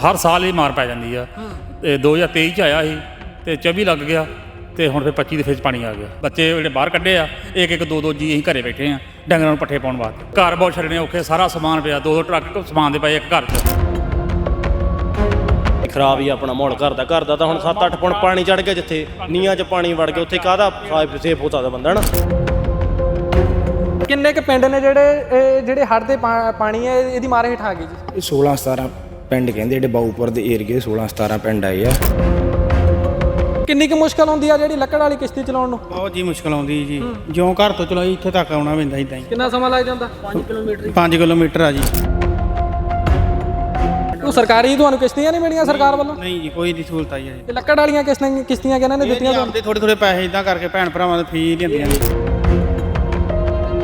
ਹਰ ਸਾਲ ਹੀ ਮਾਰ ਪੈ ਜਾਂਦੀ ਆ। ਤੇ 2023 ਚ ਆਇਆ ਸੀ ਤੇ 24 ਲੱਗ ਗਿਆ ਤੇ ਹੁਣ ਫਿਰ 25 ਦੇ ਵਿੱਚ ਪਾਣੀ ਆ ਗਿਆ। ਬੱਚੇ ਜਿਹੜੇ ਬਾਹਰ ਕੱਢੇ ਆ ਇੱਕ ਇੱਕ ਦੋ ਦੋ ਜੀ ਅਸੀਂ ਘਰੇ ਬੈਠੇ ਆ ਡੰਗਰਾਂ ਨੂੰ ਪੱਠੇ ਪਾਉਣ ਵਾਸਤੇ। ਘਰ ਬਹੁਤ ਛੱਡਣੇ ਔਖੇ ਸਾਰਾ ਸਮਾਨ ਪਿਆ ਦੋ ਦੋ ਟਰੱਕ ਸਮਾਨ ਦੇ ਪਏ ਇੱਕ ਘਰ 'ਚ। ਖਰਾਬ ਹੀ ਆਪਣਾ ਮਾਹੌਲ ਘਰ ਦਾ ਘਰ ਦਾ ਤਾਂ ਹੁਣ 7-8 ਪੁਣ ਪਾਣੀ ਚੜ ਗਿਆ ਜਿੱਥੇ ਨੀਆਂ 'ਚ ਪਾਣੀ ਵੜ ਗਿਆ ਉੱਥੇ ਕਾਹਦਾ ਸੇਫ ਹੋ ਸਕਦਾ ਬੰਦਾ ਨਾ ਕਿੰਨੇ ਕ ਪਿੰਡ ਨੇ ਜਿਹੜੇ ਇਹ ਜਿਹੜੇ ਹੜ੍ਹ ਦੇ ਪਾ- ਪਾਣੀ ਹੈ ਇਹਦੀ ਮਾਰ ਹੇਠ ਆ ਗਈ ਜੀ? ਇਹ 16 17 ਪਿੰਡ ਕਹਿੰਦੇ ਜਿਹੜੇ ਬਾਊਪੁਰ ਦੇ ਏਰੀਏ 16 17 ਪਿੰਡ ਆਏ ਆ। ਕਿੰਨੀ ਕੁ ਮੁਸ਼ਕਲ ਹੁੰਦੀ ਆ ਜਿਹੜੀ ਲੱਕੜ ਵਾਲੀ ਕਿਸ਼ਤੀ ਚਲਾਉਣ ਨੂੰ? ਬਹੁਤ ਜੀ ਮੁਸ਼ਕਲ ਆਉਂਦੀ ਜੀ। ਜਿਉਂ ਘਰ ਤੋਂ ਚਲਾਈ ਇੱਥੇ ਤੱਕ ਆਉਣਾ ਪੈਂਦਾ ਇਦਾਂ ਹੀ। ਕਿੰਨਾ ਸਮਾਂ ਲੱਗ ਜਾਂਦਾ? 5 ਕਿਲੋਮੀਟਰ 5 ਕਿਲੋਮੀਟਰ ਆ ਜੀ। ਉਹ ਸਰਕਾਰੀ ਤੁਹਾਨੂੰ ਕਿਸ਼ਤੀਆਂ ਨਹੀਂ ਮਿਲੀਆਂ ਸਰਕਾਰ ਵੱਲੋਂ? ਨਹੀਂ ਜੀ ਕੋਈ ਨਹੀਂ ਸਹੂਲਤ ਆਈ ਹੈ ਜੀ ਤੇ ਲੱਕੜ ਵਾਲੀਆਂ ਕਿਸ਼ਤੀਆਂ ਕਿਸ਼ਤੀਆਂ ਕਿਹਨਾਂ ਨੇ ਦਿੱਤੀਆਂ ਤੁਹਾਨੂੰ? ਆਪਦੇ ਥੋੜੇ ਥੋੜੇ ਪੈਸੇ ਇਦਾਂ ਕਰਕੇ ਭੈਣ ਭਰਾਵਾਂ ਦੇ ਫੀ ਦਿੰਦੀਆਂ ਨੇ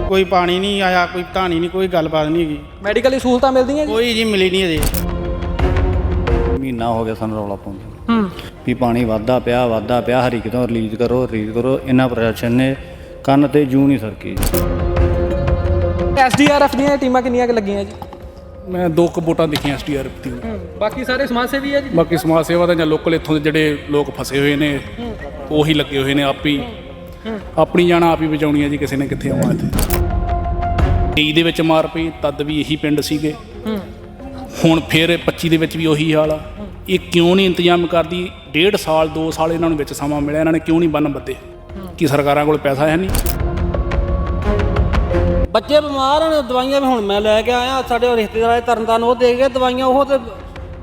ਕੋਈ ਪਾਣੀ ਨਹੀਂ ਆਇਆ ਕੋਈ ਧਾਣੀ ਨਹੀਂ ਕੋਈ ਗੱਲਬਾਤ ਨਹੀਂ ਹੈਗੀ। ਮੈਡੀਕਲੀ ਸਹੂਲਤਾਂ ਮਿਲਦੀਆਂ ਜੀ? ਕੋਈ ਜੀ ਮਿਲੀ ਨਹੀਂ ਅਜੇ ਮਹੀਨਾ ਹੋ ਗਿਆ ਸਾਨੂੰ ਰੌਲਾ ਪਾਉਂਦੇ ਹੂੰ। ਵੀ ਪਾਣੀ ਵਾਧਾ ਪਿਆ ਵਾਧਾ ਪਿਆ ਹਰੀ ਕਿਤੋਂ ਰਿਲੀਜ਼ ਕਰੋ ਰਿਲੀਜ਼ ਕਰੋ ਇਹਨਾਂ ਪ੍ਰਸ਼ਾਸਨ ਨੇ ਕੰਨ ਤੇ ਜੂ ਨਹੀਂ ਸਰਕੀ। ਐਸਡੀਆਰਐਫ ਦੀਆਂ ਟੀਮਾਂ ਕਿੰਨੀਆਂ ਕੁ ਲੱਗੀਆਂ ਜੀ? ਮੈਂ ਦੋ ਕੁ ਵੋਟਾਂ ਦੇਖੀਆਂ ਐਸਟੀਆਰਐਫ ਦੀ ਬਾਕੀ ਸਾਰੇ ਸਮਾਜ ਸੇਵੀ ਆ ਜੀ? ਬਾਕੀ ਸਮਾਜ ਸੇਵਾ ਦਾ ਜਾਂ ਲੋਕਲ ਇੱਥੋਂ ਦੇ ਜਿਹੜੇ ਲੋਕ ਫਸੇ ਹੋਏ ਨੇ ਉਹੀ ਲੱਗੇ ਹੋਏ ਨੇ ਆਪ ਹੀ। ਆਪਣੀ ਜਾਣਾ ਆਪ ਹੀ ਬਚਾਉਣੀ ਹੈ ਜੀ ਕਿਸੇ ਨੇ ਕਿੱਥੇ ਆਉਣਾ ਇੱਥੇ। 23 ਦੇ ਵਿੱਚ ਮਾਰ ਪਈ ਤਦ ਵੀ ਇਹੀ ਪਿੰਡ ਸੀਗੇ। ਹੁਣ ਫਿਰ 25 ਦੇ ਵਿੱਚ ਵੀ ਉਹੀ ਹਾਲ ਆ। ਇਹ ਕਿਉਂ ਨਹੀਂ ਇੰਤਜ਼ਾਮ ਕਰਦੀ? ਡੇਢ ਸਾਲ 2 ਸਾਲ ਇਹਨਾਂ ਨੂੰ ਵਿੱਚ ਸਮਾਂ ਮਿਲਿਆ ਇਹਨਾਂ ਨੇ ਕਿਉਂ ਨਹੀਂ ਬੰਨ ਬੱਦੇ ਕੀ ਸਰਕਾਰਾਂ ਕੋਲ ਪੈਸਾ ਹੈ ਨਹੀਂ? ਬੱਚੇ ਬਿਮਾਰ ਹਨ ਦਵਾਈਆਂ ਵੀ ਹੁਣ ਮੈਂ ਲੈ ਕੇ ਆਇਆ ਸਾਡੇ ਰਿਸ਼ਤੇਦਾਰ ਆਏ ਤਰਨਤਾਰਨ ਉਹ ਦੇ ਗਏ ਦਵਾਈਆਂ ਉਹ ਤੇ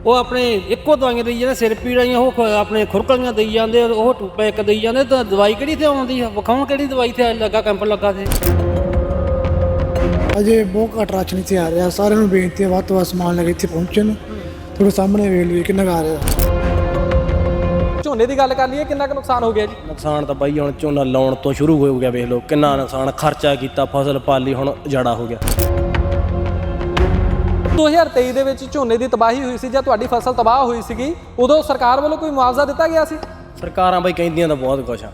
ਉਹ ਆਪਣੇ ਇੱਕੋ ਦਵਾਈਆਂ ਦੇਈ ਜਾਂਦੇ ਸਿਰ ਪੀੜ ਉਹ ਆਪਣੇ ਖੁਰਕਲੀਆਂ ਦੇਈ ਜਾਂਦੇ ਉਹ ਟੂਪੇ ਇੱਕ ਦੇਈ ਜਾਂਦੇ ਤਾਂ ਦਵਾਈ ਕਿਹੜੀ ਤੇ ਆਉਂਦੀ ਆ? ਵਿਖਾਉਣ ਕਿਹੜੀ ਦਵਾਈ ਤੇ ਲੱਗਾ ਕੈਂਪ ਲੱਗਾ ਤੇ। ਅਜੇ ਬਹੁਤ ਘੱਟ ਰਾਸ਼ਨ ਇੱਥੇ ਆ ਰਿਹਾ ਸਾਰਿਆਂ ਨੂੰ ਬੇਨਤੀ ਹੈ ਵੱਧ ਤੋਂ ਵੱਧ ਸਮਾਨ ਲੈ ਕੇ ਇੱਥੇ ਪਹੁੰਚਣ। ਤੁਹਾਡੇ ਸਾਹਮਣੇ ਵੇਖ ਲਓ ਕਿੰਨਾ ਆ ਰਿਹਾ। ਝੋਨੇ ਦੀ ਗੱਲ ਕਰ ਲਈਏ ਕਿੰਨਾ ਕੁ ਨੁਕਸਾਨ ਹੋ ਗਿਆ ਜੀ? ਨੁਕਸਾਨ ਤਾਂ ਬਾਈ ਹੁਣ ਝੋਨਾ ਲਾਉਣ ਤੋਂ ਸ਼ੁਰੂ ਹੋ ਗਿਆ ਵੇਖ ਲਓ ਕਿੰਨਾ ਨੁਕਸਾਨ ਖਰਚਾ ਕੀਤਾ ਫਸਲ ਪਾਲੀ ਹੁਣ ਜੜਾ ਹੋ ਗਿਆ। 2023 ਦੇ ਵਿੱਚ ਝੋਨੇ ਦੀ ਤਬਾਹੀ ਹੋਈ ਸੀ ਜਾਂ ਤੁਹਾਡੀ ਫਸਲ ਤਬਾਹ ਹੋਈ ਸੀਗੀ ਉਦੋਂ ਸਰਕਾਰ ਵੱਲੋਂ ਕੋਈ ਮੁਆਵਜ਼ਾ ਦਿੱਤਾ ਗਿਆ ਸੀ? ਸਰਕਾਰਾਂ ਬਾਈ ਕਹਿੰਦੀਆਂ ਤਾਂ ਬਹੁਤ ਕੁਛ ਆ।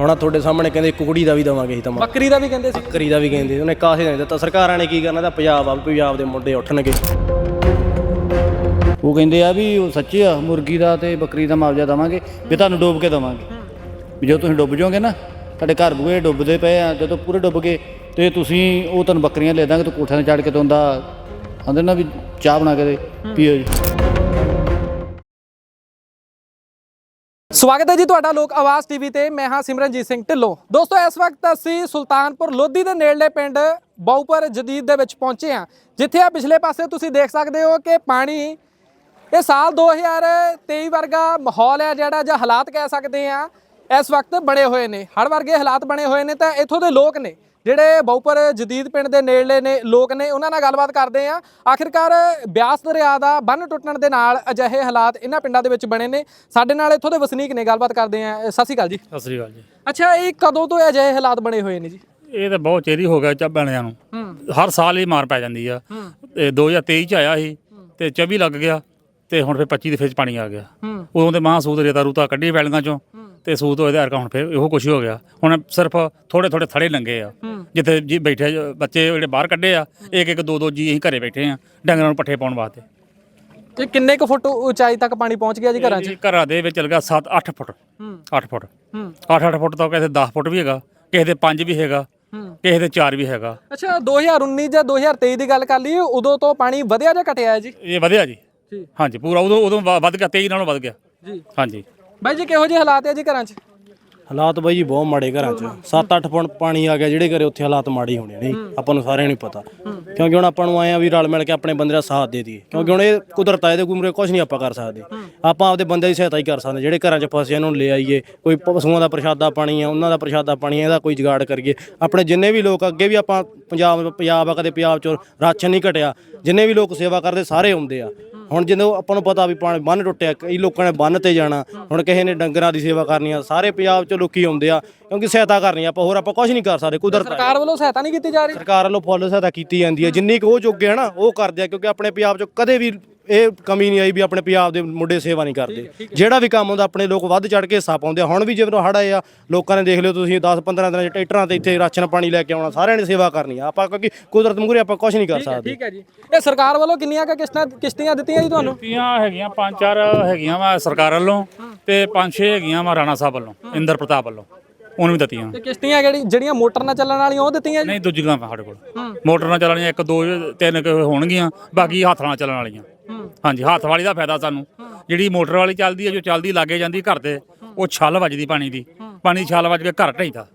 ਹੁਣ ਤੁਹਾਡੇ ਸਾਹਮਣੇ ਕਹਿੰਦੇ ਕੁਕੜੀ ਦਾ ਵੀ ਦਵਾਂਗੇ ਅਸੀਂ ਤਾਂ ਬੱਕਰੀ ਦਾ ਵੀ ਕਹਿੰਦੇ ਸੀ? ਬੱਕਰੀ ਦਾ ਵੀ ਕਹਿੰਦੇ ਉਹਨੇ ਕਾਸੇ ਨਹੀਂ ਦਿੱਤਾ। ਸਰਕਾਰਾਂ ਨੇ ਕੀ ਕਰਨਾ ਤਾਂ ਪੰਜਾਬ ਆ ਪੰਜਾਬ ਦੇ ਮੁੰਡੇ ਉੱਠਣਗੇ। ਉਹ ਕਹਿੰਦੇ ਆ ਵੀ ਉਹ ਸੱਚੇ ਆ, ਮੁਰਗੀ ਦਾ ਤੇ ਬੱਕਰੀ ਦਾ ਮੁਆਵਜ਼ਾ ਦਵਾਂਗੇ, ਵੀ ਤੁਹਾਨੂੰ ਡੁੱਬ ਕੇ ਦਵਾਂਗੇ। ਵੀ ਜਦੋਂ ਤੁਸੀਂ ਡੁੱਬ ਜਾਓਗੇ ਨਾ, ਤੁਹਾਡੇ ਘਰ ਬੂਹੇ ਡੁੱਬਦੇ ਪਏ ਆ, ਜਦੋਂ ਪੂਰੇ ਡੁੱਬ ਗਏ, ਤੇ ਤੁਸੀਂ ਉਹ ਤੁਹਾਨੂੰ ਬੱਕਰੀਆਂ ਲੈ ਦਾਂਗੇ ਤੇ ਕੋਠਿਆਂ ਤੇ ਚੜ ਕੇ ਤੁੰਦਾ ਆਂਦੇ ਨਾ ਵੀ ਚਾਹ ਬਣਾ ਕੇ ਦੇ, ਪੀਓ ਜੀ। ਸਵਾਗਤ ਹੈ ਜੀ ਤੁਹਾਡਾ ਲੋਕ ਆਵਾਜ਼ ਟੀਵੀ ਤੇ, ਮੈਂ ਹਾਂ ਸਿਮਰਨਜੀਤ ਸਿੰਘ ਢਿੱਲੋਂ। ਦੋਸਤੋ, ਇਸ ਵਕਤ ਅਸੀਂ ਸੁਲਤਾਨਪੁਰ ਲੋਧੀ ਦੇ ਨੇੜਲੇ ਪਿੰਡ ਬਾਉਪਰ ਜਦੀਦ ਦੇ ਵਿੱਚ ਪਹੁੰਚੇ ਹਾਂ, ਜਿੱਥੇ ਆ ਪਿਛਲੇ ਪਾਸੇ ਤੁਸੀਂ ਦੇਖ ਸਕਦੇ ਹੋ ਕਿ ਪਾਣੀ ਇਹ ਸਾਲ 2023 ਵਰਗਾ ਮਾਹੌਲ ਹੈ ਜਿਹੜਾ ਜਾਂ ਹਾਲਾਤ ਕਹਿ ਸਕਦੇ ਆ ਇਸ ਵਕਤ ਬਣੇ ਹੋਏ ਨੇ। ਹੜ ਵਰਗੇ ਹਾਲਾਤ ਬਣੇ ਹੋਏ ਨੇ ਤਾਂ ਇੱਥੋਂ ਦੇ ਲੋਕ ਨੇ ਜਿਹੜੇ ਬਾਉਪਰ ਜਦੀਦ ਪਿੰਡ ਦੇ ਨੇੜਲੇ ਨੇ ਲੋਕ ਨੇ ਉਹਨਾਂ ਨਾਲ ਗੱਲਬਾਤ ਕਰਦੇ ਆ ਆਖਿਰਕਾਰ ਬਿਆਸ ਦਰਿਆ ਦਾ ਬੰਨ ਟੁੱਟਣ ਦੇ ਨਾਲ ਅਜਿਹੇ ਹਾਲਾਤ ਇਹਨਾਂ ਪਿੰਡਾਂ ਦੇ ਵਿੱਚ ਬਣੇ ਨੇ। ਸਾਡੇ ਨਾਲ ਇੱਥੋਂ ਦੇ ਵਸਨੀਕ ਨੇ ਗੱਲਬਾਤ ਕਰਦੇ ਆ ਸਤਿ ਸ਼੍ਰੀ ਅਕਾਲ ਜੀ। ਸਤਿ ਸ੍ਰੀ ਅਕਾਲ ਜੀ। ਅੱਛਾ ਇਹ ਕਦੋਂ ਤੋਂ ਅਜਿਹੇ ਹਾਲਾਤ ਬਣੇ ਹੋਏ ਨੇ ਜੀ? ਇਹ ਤਾਂ ਬਹੁਤ ਚੇਰੀ ਹੋ ਗਿਆ ਚੱਬਣਿਆਂ ਨੂੰ। ਹਰ ਸਾਲ ਹੀ ਮਾਰ ਪੈ ਜਾਂਦੀ ਆ। ਤੇ 2023 ਚ ਆਇਆ ਸੀ ਤੇ 24 ਲੱਗ ਗਿਆ। ਤੇ ਹੁਣ ਫਿਰ 25 ਦੇ ਵਿੱਚ ਪਾਣੀ ਆ ਗਿਆ। ਉਦੋਂ ਤੇ ਮਾਂ ਸੂਦ ਰੇਤਾ ਰੂਤਾ ਕੱਢੀ ਵੈਲੀਆਂ ਚੋਂ ਤੇ ਸੂਦ ਹੋਏ ਦੇ ਹੁਣ ਫਿਰ ਇਹੋ ਕੁਛ ਹੀ ਹੋ ਗਿਆ। ਹੁਣ ਸਿਰਫ ਥੋੜੇ ਥੋੜੇ ਥੜੇ ਲੰਗੇ ਆ। ਜਿੱਥੇ ਜੀ ਬੈਠੇ ਜ- ਬੱਚੇ ਜਿਹੜੇ ਬਾਹਰ ਕੱਢੇ ਆ ਇੱਕ ਇੱਕ ਦੋ ਦੋ ਜੀ ਅਸੀਂ ਘਰੇ ਬੈਠੇ ਆ ਡੰਗਰਾਂ ਨੂੰ ਪੱਠੇ ਪਾਉਣ ਵਾਸਤੇ। ਇਹ ਕਿੰਨੇ ਕੁ ਫੁੱਟ ਉਚਾਈ ਤੱਕ ਪਾਣੀ ਪਹੁੰਚ ਗਿਆ ਜੀ ਘਰਾਂ 'ਚ? ਘਰਾਂ ਦੇ ਵਿੱਚ ਲਗਾ 7 8 ਫੁੱਟ। 8 ਫੁੱਟ। ਹੂੰ। 8 8 ਫੁੱਟ ਤੋਂ ਕਿਸੇ 10 ਫੁੱਟ ਵੀ ਹੈਗਾ ਕਿਸੇ ਦੇ 5 ਵੀ ਹੈਗਾ ਕਿਸੇ ਦੇ 4 ਵੀ ਹੈਗਾ। ਅੱਛਾ 2019 ਜਾਂ 2023 ਦੀ ਗੱਲ ਕਰ ਲਈਏ ਉਦੋਂ ਤੋਂ ਪਾਣੀ ਵਧਿਆ ਜਾਂ ਘਟਿਆ ਹੈ ਜੀ? ਇਹ ਵਧਿਆ ਜੀ। ਜੀ। ਹਾਂਜੀ ਪੂਰਾ ਉਦੋਂ ਉਦੋਂ ਵ- ਵੱਧ ਗਿਆ 23 ਨਾਲੋਂ ਵੱਧ ਗਿਆ। ਜੀ। ਹਾਂਜੀ। ਬਾਈ ਜੀ ਕਿਹੋ ਜਿਹੇ ਹਾਲਾਤ ਹੈ ਜੀ ਘਰਾਂ 'ਚ? ਹਾਲਾਤ ਬਾਈ ਜੀ ਬਹੁਤ ਮਾੜੇ ਘਰਾਂ 'ਚ। 7-8 ਫੁੱਟ ਪਾਣੀ ਆ ਗਿਆ ਜਿਹੜੇ ਘਰੇ ਉੱਥੇ ਹਾਲਾਤ ਮਾੜੇ ਹੋਣੇ ਨੇ ਆਪਾਂ ਨੂੰ ਸਾਰਿਆਂ ਨੂੰ ਪਤਾ। ਕਿਉਂਕਿ ਹੁਣ ਆਪਾਂ ਨੂੰ ਆਏ ਆ ਵੀ ਰਲ ਮਿਲ ਕੇ ਆਪਣੇ ਬੰਦੇ ਦਾ ਸਾਥ ਦੇ ਦਈਏ। ਕਿਉਂਕਿ ਹੁਣ ਇਹ ਕੁਦਰਤ ਆ ਇਹਦੇ ਗੁਮਰੇ ਕੁਝ ਨਹੀਂ ਆਪਾਂ ਕਰ ਸਕਦੇ। ਆਪਾਂ ਆਪਦੇ ਬੰਦੇ ਦੀ ਸਹਾਇਤਾ ਹੀ ਕਰ ਸਕਦੇ। ਜਿਹੜੇ ਘਰਾਂ 'ਚ ਫਸੇ ਉਹਨਾਂ ਨੂੰ ਲੈ ਆਈਏ। ਕੋਈ ਪਸ਼ੂਆਂ ਦਾ ਪ੍ਰਸ਼ਾਦਾ ਪਾਣੀ ਆ ਉਹਨਾਂ ਦਾ ਪ੍ਰਸ਼ਾਦਾ ਪਾਣੀ ਆ ਇਹਦਾ ਕੋਈ ਜੁਗਾੜ ਕਰੀਏ। ਆਪਣੇ ਜਿੰਨੇ ਵੀ ਲੋਕ ਅੱਗੇ ਵੀ ਆਪਾਂ ਪੰਜਾਬ ਪੰਜਾਬ ਆ ਕਦੇ ਪੰਜਾਬ 'ਚੋਂ ਰਾਸ਼ਨ ਨਹੀਂ ਘਟਿਆ। ਜਿੰਨੇ ਵੀ ਲੋਕ ਸੇਵਾ ਕਰਦੇ ਸਾਰੇ ਆਉਂਦੇ ਆ। ਹੁਣ ਜਦੋਂ ਆਪਾਂ ਨੂੰ ਪਤਾ ਵੀ ਪਾਣੀ ਬੰਨ ਟੁੱਟਿਆ ਕਈ ਲੋਕਾਂ ਨੇ ਬੰਨ ਤੇ ਜਾਣਾ ਹੁਣ ਕਿਸੇ ਨੇ ਡੰਗਰਾਂ ਦੀ ਸੇਵਾ ਕਰਨੀ ਆ ਸਾਰੇ ਪੰਜਾਬ 'ਚ ਲੋਕੀ ਆਉਂਦੇ ਆ ਕਿਉਂਕਿ ਸਹਾਇਤਾ ਕਰਨੀ ਆ ਆਪਾਂ ਹੋਰ ਆਪਾਂ ਕੁਝ ਨਹੀਂ ਕਰ ਸਕਦੇ ਕੁਦਰਤ ਆ। ਸਰਕਾਰ ਵੱਲੋਂ ਸਹਾਇਤਾ ਨਹੀਂ ਕੀਤੀ ਜਾ ਰਹੀ ਸਰਕਾਰ ਵੱਲੋਂ ਫੁੱਲ ਸਹਾਇਤਾ ਕੀਤੀ ਜਾਂਦੀ ਹੈ ਜਿੰਨੀ ਕੁ ਉਹ ਜੋਗੇ ਨਾ ਉਹ ਕਰਦੇ ਆ ਕਿਉਂਕਿ ਆਪਣੇ ਪੰਜਾਬ 'ਚ ਕਦੇ ਵੀ ਇਹ ਕਮੀ ਨਹੀਂ ਆਈ ਵੀ ਆਪਣੇ ਪੰਜਾਬ ਦੇ ਮੁੰਡੇ ਸੇਵਾ ਨਹੀਂ ਕਰਦੇ। ਜਿਹੜਾ ਵੀ ਕੰਮ ਹੁੰਦਾ ਆਪਣੇ ਲੋਕ ਵੱਧ ਚੜ ਕੇ ਹਿੱਸਾ ਪਾਉਂਦੇ ਆ। ਹੁਣ ਵੀ ਜਿਵੇਂ ਹੜ ਆਏ ਆ ਲੋਕਾਂ ਨੇ ਦੇਖ ਲਿਓ ਤੁਸੀਂ 10 15 ਦਿਨਾਂ ਚ ਟਰੈਕਟਰਾਂ ਤੇ ਇੱਥੇ ਰਾਸ਼ਨ ਪਾਣੀ ਲੈ ਕੇ ਆਉਣਾ ਸਾਰਿਆਂ ਨੇ ਸੇਵਾ ਕਰਨੀ ਆ। ਆਪਾਂ ਕਿਉਂਕਿ ਕੁਦਰਤ ਮੂਹਰੇ ਆਪਾਂ ਕੁਝ ਨਹੀਂ ਕਰ ਸਕਦੇ। ਠੀਕ ਹੈ ਜੀ। ਇਹ ਸਰਕਾਰ ਵੱਲੋਂ ਕਿੰਨੀਆਂ ਕੁ ਕਿਸ਼ਤਾਂ ਕਿਸ਼ਤੀਆਂ ਦਿੱਤੀਆਂ ਜੀ ਤੁਹਾਨੂੰ? ਕਿਸ਼ਤੀਆਂ ਹੈਗੀਆਂ ਪੰਜ ਚਾਰ ਹੈਗੀਆਂ ਵਾ ਸਰਕਾਰ ਵੱਲੋਂ ਤੇ ਪੰਜ ਛੇ ਹੈਗੀਆਂ ਵਾ ਰਾਣਾ ਸਾਹਿਬ ਵੱਲੋਂ ਇੰਦਰ ਪ੍ਰਤਾਪ ਵੱਲੋਂ। ਉਹਨੂੰ ਵੀ ਦਿੱਤੀਆਂ। ਤੇ ਕਿਸ਼ਤੀਆਂ ਜਿਹੜੀ ਜਿਹੜੀਆਂ ਮੋਟਰ ਨਾਲ ਚੱਲਣ ਵਾਲੀਆਂ ਉਹ ਦਿੱਤੀਆਂ ਜੀ? ਨਹੀਂ ਦੂਜੀਆਂ ਵਾ ਸਾਡੇ ਕੋਲ। ਮੋਟਰ ਨਾਲ ਚੱਲਣ ਵਾਲੀਆਂ ਇੱਕ ਦੋ ਤਿੰਨ ਕੁ ਹੋਣਗੀਆਂ ਬਾਕੀ ਹੱਥ ਨਾਲ ਚੱਲਣ ਵਾਲੀਆਂ। ਹਾਂਜੀ ਹੱਥ ਵਾਲੀ ਦਾ ਫਾਇਦਾ ਸਾਨੂੰ। ਜਿਹੜੀ ਮੋਟਰ ਵਾਲੀ ਚੱਲਦੀ ਹੈ ਜੋ ਚੱਲਦੀ ਲਾਗੇ ਜਾਂਦੀ ਘਰ ਤੇ ਉਹ ਛੱਲ ਵੱਜਦੀ ਪਾਣੀ ਦੀ। ਪਾਣੀ ਦੀ ਛੱਲ ਵੱਜ ਕੇ ਘਰ ਢਈਦਾ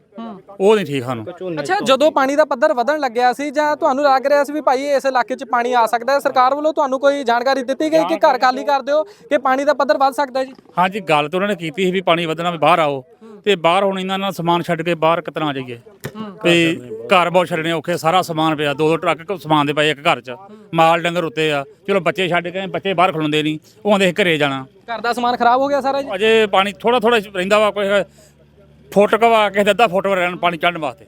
ਉਹ ਨਹੀਂ ਠੀਕ ਸਾਨੂੰ। ਅੱਛਾ ਜਦੋਂ ਪਾਣੀ ਦਾ ਪੱਧਰ ਵਧਣ ਲੱਗਿਆ ਸੀ ਜਾਂ ਤੁਹਾਨੂੰ ਲੱਗ ਰਿਹਾ ਸੀ ਵੀ ਭਾਈ ਇਸ ਇਲਾਕੇ 'ਚ ਪਾਣੀ ਆ ਸਕਦਾ ਹੈ ਸਰਕਾਰ ਵੱਲੋਂ ਤੁਹਾਨੂੰ ਕੋਈ ਜਾਣਕਾਰੀ ਦਿੱਤੀ ਗਈ ਕਿ ਘਰ ਖਾਲੀ ਕਰ ਦਿਓ ਕਿ ਪਾਣੀ ਦਾ ਪੱਧਰ ਵੱਧ ਸਕਦਾ ਹੈ ਜੀ? ਹਾਂਜੀ ਗੱਲ ਤਾਂ ਉਹਨਾਂ ਨੇ ਕੀਤੀ ਸੀ ਵੀ ਪਾਣੀ ਵਧਣਾ ਵੀ ਬਾਹਰ ਆਓ। ਤੇ ਬਾਹਰ ਹੁਣ ਇਹਨਾਂ ਨਾਲ ਸਮਾਨ ਛੱਡ ਕੇ ਬਾਹਰ ਕਿਤਨਾ ਜਾਈਏ। ਤੇ ਘਰ ਬਹੁਤ ਛੱਡਣੇ ਔਖੇ ਸਾਰਾ ਸਮਾਨ ਪਿਆ ਦੋ ਦੋ ਟਰੱਕ ਸਮਾਨ ਦੇ ਪਏ ਇੱਕ ਘਰ 'ਚ। ਮਾਲ ਡੰਗਰ ਉੱਤੇ ਆ। ਚਲੋ ਬੱਚੇ ਛੱਡ ਕੇ ਬੱਚੇ ਬਾਹਰ ਖਲੋਂਦੇ ਨਹੀਂ ਉਹ ਆਂਦੇ ਘਰੇ ਜਾਣਾ। ਘਰ ਦਾ ਸਮਾਨ ਖਰਾਬ ਹੋ ਗਿਆ ਸਾਰਾ ਜੀ? ਅਜੇ ਪਾਣੀ ਥੋੜਾ ਥੋੜਾ ਰਹਿੰਦਾ ਵਾ ਕੋਈ ਫੁੱਟ ਕਵਾ ਕਿਸੇ ਦਾ ਅੱਧਾ ਫੁੱਟ ਰਹਿਣ ਪਾਣੀ ਚੜਨ ਵਾਸਤੇ।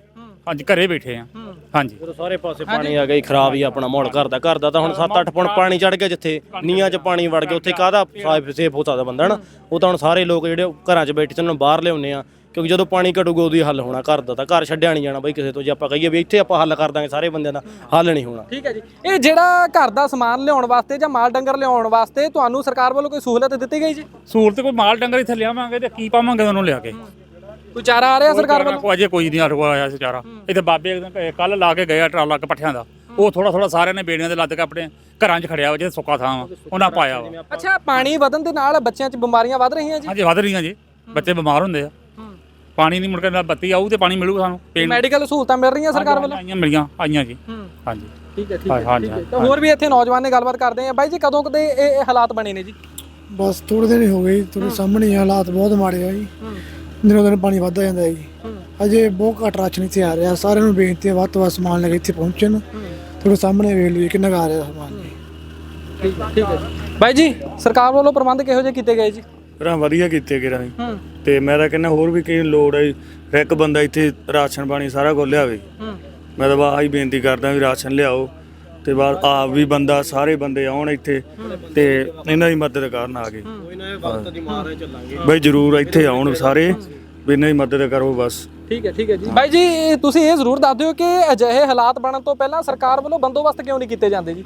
ਹਾਂਜੀ ਘਰੇ ਬੈਠੇ ਆ। ਹਾਂਜੀ। ਜਦੋਂ ਸਾਰੇ ਪਾਸੇ ਪਾਣੀ ਆ ਗਿਆ ਜੀ ਖਰਾਬ ਹੀ ਆਪਣਾ ਮਾਹੌਲ ਘਰ ਦਾ। ਘਰ ਦਾ ਤਾਂ ਹੁਣ 7-8 ਪੁਣ ਪਾਣੀ ਚੜ ਗਿਆ ਜਿੱਥੇ ਨੀਆਂ 'ਚ ਪਾਣੀ ਵੜ ਗਿਆ ਉੱਥੇ ਕਾਹਦਾ ਸੇਫ ਹੋ ਸਕਦਾ ਬੰਦਾ ਹਨਾ? ਉਹ ਤਾਂ ਹੁਣ ਸਾਰੇ ਲੋਕ ਜਿਹੜੇ ਉਹ ਘਰਾਂ 'ਚ ਬੈਠੇ ਤੇ ਉਹਨਾਂ ਨੂੰ ਬਾਹਰ ਲਿਆਉਂਦੇ ਆ ਕਿਉਂਕਿ ਜਦੋਂ ਪਾਣੀ ਘਟੂਗਾ ਉਦੋਂ ਹੀ ਹੱਲ ਹੋਣਾ ਘਰ ਦਾ ਤਾਂ ਘਰ ਛੱਡਿਆ ਨਹੀਂ ਜਾਣਾ ਬਈ ਕਿਸੇ ਤੋਂ ਜੇ ਆਪਾਂ ਕਹੀਏ ਵੀ ਇੱਥੇ ਆਪਾਂ ਹੱਲ ਕਰ ਦਾਂਗੇ ਸਾਰੇ ਬੰਦਿਆਂ ਦਾ ਹੱਲ ਨਹੀਂ ਹੋਣਾ। ਠੀਕ ਹੈ ਜੀ। ਇਹ ਜਿਹੜਾ ਘਰ ਦਾ ਸਮਾਨ ਲਿਆਉਣ ਵਾਸਤੇ ਜਾਂ ਮਾਲ ਡੰਗਰ ਲਿਆਉਣ ਵਾਸਤੇ ਤੁਹਾਨੂੰ ਸਰਕਾਰ ਵੱਲੋਂ ਕੋਈ ਸਹੂਲਤ ਦਿੱਤੀ ਗਈ ਜੀ? ਸਹੂਲਤ ਕੋਈ ਮਾਲ ਡੰਗਰ ਇੱਥੇ ਲਿਆਵਾਂਗੇ ਤੇ ਕੀ ਪਾਵਾਂਗੇ ਉਹਨੂੰ ਲਿਆ ਕੇ? ਕੋਈ ਚਾਰਾ ਆ ਰਿਹਾ ਸਰਕਾਰ ਵੱਲੋਂ? ਕੋਈ ਅਜੇ ਕੋਈ ਨਹੀਂ ਆਟੋ ਆਇਆ ਸੀ ਚਾਰਾ ਇੱਥੇ ਬਾਬੇ ਕੱਲ ਲਾ ਕੇ ਗਏ ਆ ਟਰਾਲਾ ਕ ਪੱਠਿਆਂ ਦਾ। ਉਹ ਥੋੜਾ ਥੋੜਾ ਸਾਰਿਆਂ ਨੇ ਬੇੜੀਆਂ ਦੇ ਲੱਦ ਕੇ ਆਪਣੇ ਘਰਾਂ 'ਚ ਖੜਿਆ ਵਾ ਜਿੱਥੇ ਸੁੱਕਾ ਥਾਂ ਵਾ ਉਹਨਾਂ ਪਾਇਆ ਵਾ। ਅੱਛਾ ਪਾਣੀ ਵਧਣ ਦੇ ਨਾਲ ਬੱਚਿਆਂ 'ਚ ਬਿਮਾਰੀਆਂ ਵੱਧ ਰਹੀਆਂ ਜੀ? ਹਾਂਜੀ ਵਧ ਰਹੀਆਂ ਜੀ। ਬੱਚੇ ਬਿਮਾਰ ਹੁੰਦੇ ਆ। ਪਾਣੀ ਨਹੀਂ ਮੁੜ ਕੇ ਨਾਲ ਬੱਤੀ ਆਊ ਤੇ ਪਾਣੀ ਮਿਲੂਗਾ ਸਾਨੂੰ। ਮੈਡੀਕਲ ਸਹੂਲਤਾਂ ਮਿਲ ਰਹੀਆਂ ਸਰਕਾਰ ਵੱਲੋਂ? ਆਈਆਂ ਮਿਲੀਆਂ ਆਈਆਂ ਜੀ। ਹਾਂਜੀ। ਠੀਕ ਹੈ ਠੀਕ ਹਾਂ, ਤਾਂ ਹੋਰ ਵੀ ਇੱਥੇ ਨੌਜਵਾਨ ਨੇ ਗੱਲਬਾਤ ਕਰਦੇ ਆ। ਬਾਈ ਜੀ ਕਦੋਂ ਕਦੇ ਇਹ ਹਾਲਾਤ ਬਣੇ ਨੇ ਜੀ? ਬਸ ਥੋੜੇ ਦਿਨ ਹੀ ਗਏ ਤੁਹਾਡੇ ਸਾਹਮਣੇ ਹਾਲਾਤ ਬਹੁਤ ਮਾੜੇ ਆ ਜੀ। ਦਿਨੋਂ ਦਿਨ ਪਾਣੀ ਵੱਧਦਾ ਜਾਂਦਾ ਹੈ ਜੀ। ਅਜੇ ਬਹੁਤ ਘੱਟ ਰਾਸ਼ਨ ਇੱਥੇ ਆ ਰਿਹਾ। ਸਾਰਿਆਂ ਨੂੰ ਬੇਨਤੀ ਹੈ ਵੱਧ ਤੋਂ ਵੱਧ ਸਮਾਨ ਲੈ ਕੇ ਇੱਥੇ ਪਹੁੰਚਣ। ਤੁਹਾਡੇ ਸਾਹਮਣੇ ਵੇਖ ਲਓ ਕਿੰਨਾ ਕੁ ਆ ਰਿਹਾ ਸਮਾਨ ਜੀ। ਠੀਕ ਹੈ ਠੀਕ ਹੈ ਜੀ। ਬਾਈ ਜੀ ਸਰਕਾਰ ਵੱਲੋਂ ਪ੍ਰਬੰਧ ਕਿਹੋ ਜਿਹੇ ਕੀਤੇ ਗਏ ਜੀ? ਰਾਂ ਵਧੀਆ ਕੀਤੇ ਕਿਰਾਂ ਤੇ ਮੈਂ ਤਾਂ ਕਹਿੰਦਾ ਹੋਰ ਵੀ ਕਈ ਲੋੜ ਹੈ ਇੱਕ ਬੰਦਾ ਇੱਥੇ ਰਾਸ਼ਨ ਪਾਣੀ ਸਾਰਾ ਕੁਝ ਲਿਆਵੇ। ਮੈਂ ਤਾਂ ਆਹੀ ਬੇਨਤੀ ਕਰਦਾ ਵੀ ਰਾਸ਼ਨ ਲਿਆਓ। ਤੇ ਬਾਅਦ ਆਪ ਵੀ ਬੰਦਾ ਸਾਰੇ ਬੰਦੇ ਆਉਣ ਇੱਥੇ ਤੇ ਇਹਨਾਂ ਦੀ ਮਦਦ ਕਰਨ ਆ ਕੇ ਬਈ ਜਰੂਰ ਇੱਥੇ ਆਉਣ ਸਾਰੇ ਵੀ ਇਹਨਾਂ ਦੀ ਮਦਦ ਕਰੋ ਬਸ। ਠੀਕ ਹੈ ਠੀਕ ਹੈ ਜੀ। ਬਾਈ ਜੀ ਤੁਸੀਂ ਇਹ ਜ਼ਰੂਰ ਦੱਸ ਦਿਓ ਕਿ ਅਜਿਹੇ ਹਾਲਾਤ ਬਣਨ ਤੋਂ ਪਹਿਲਾਂ ਸਰਕਾਰ ਵੱਲੋਂ ਬੰਦੋਬਸਤ ਕਿਉਂ ਨਹੀਂ ਕੀਤੇ ਜਾਂਦੇ ਜੀ?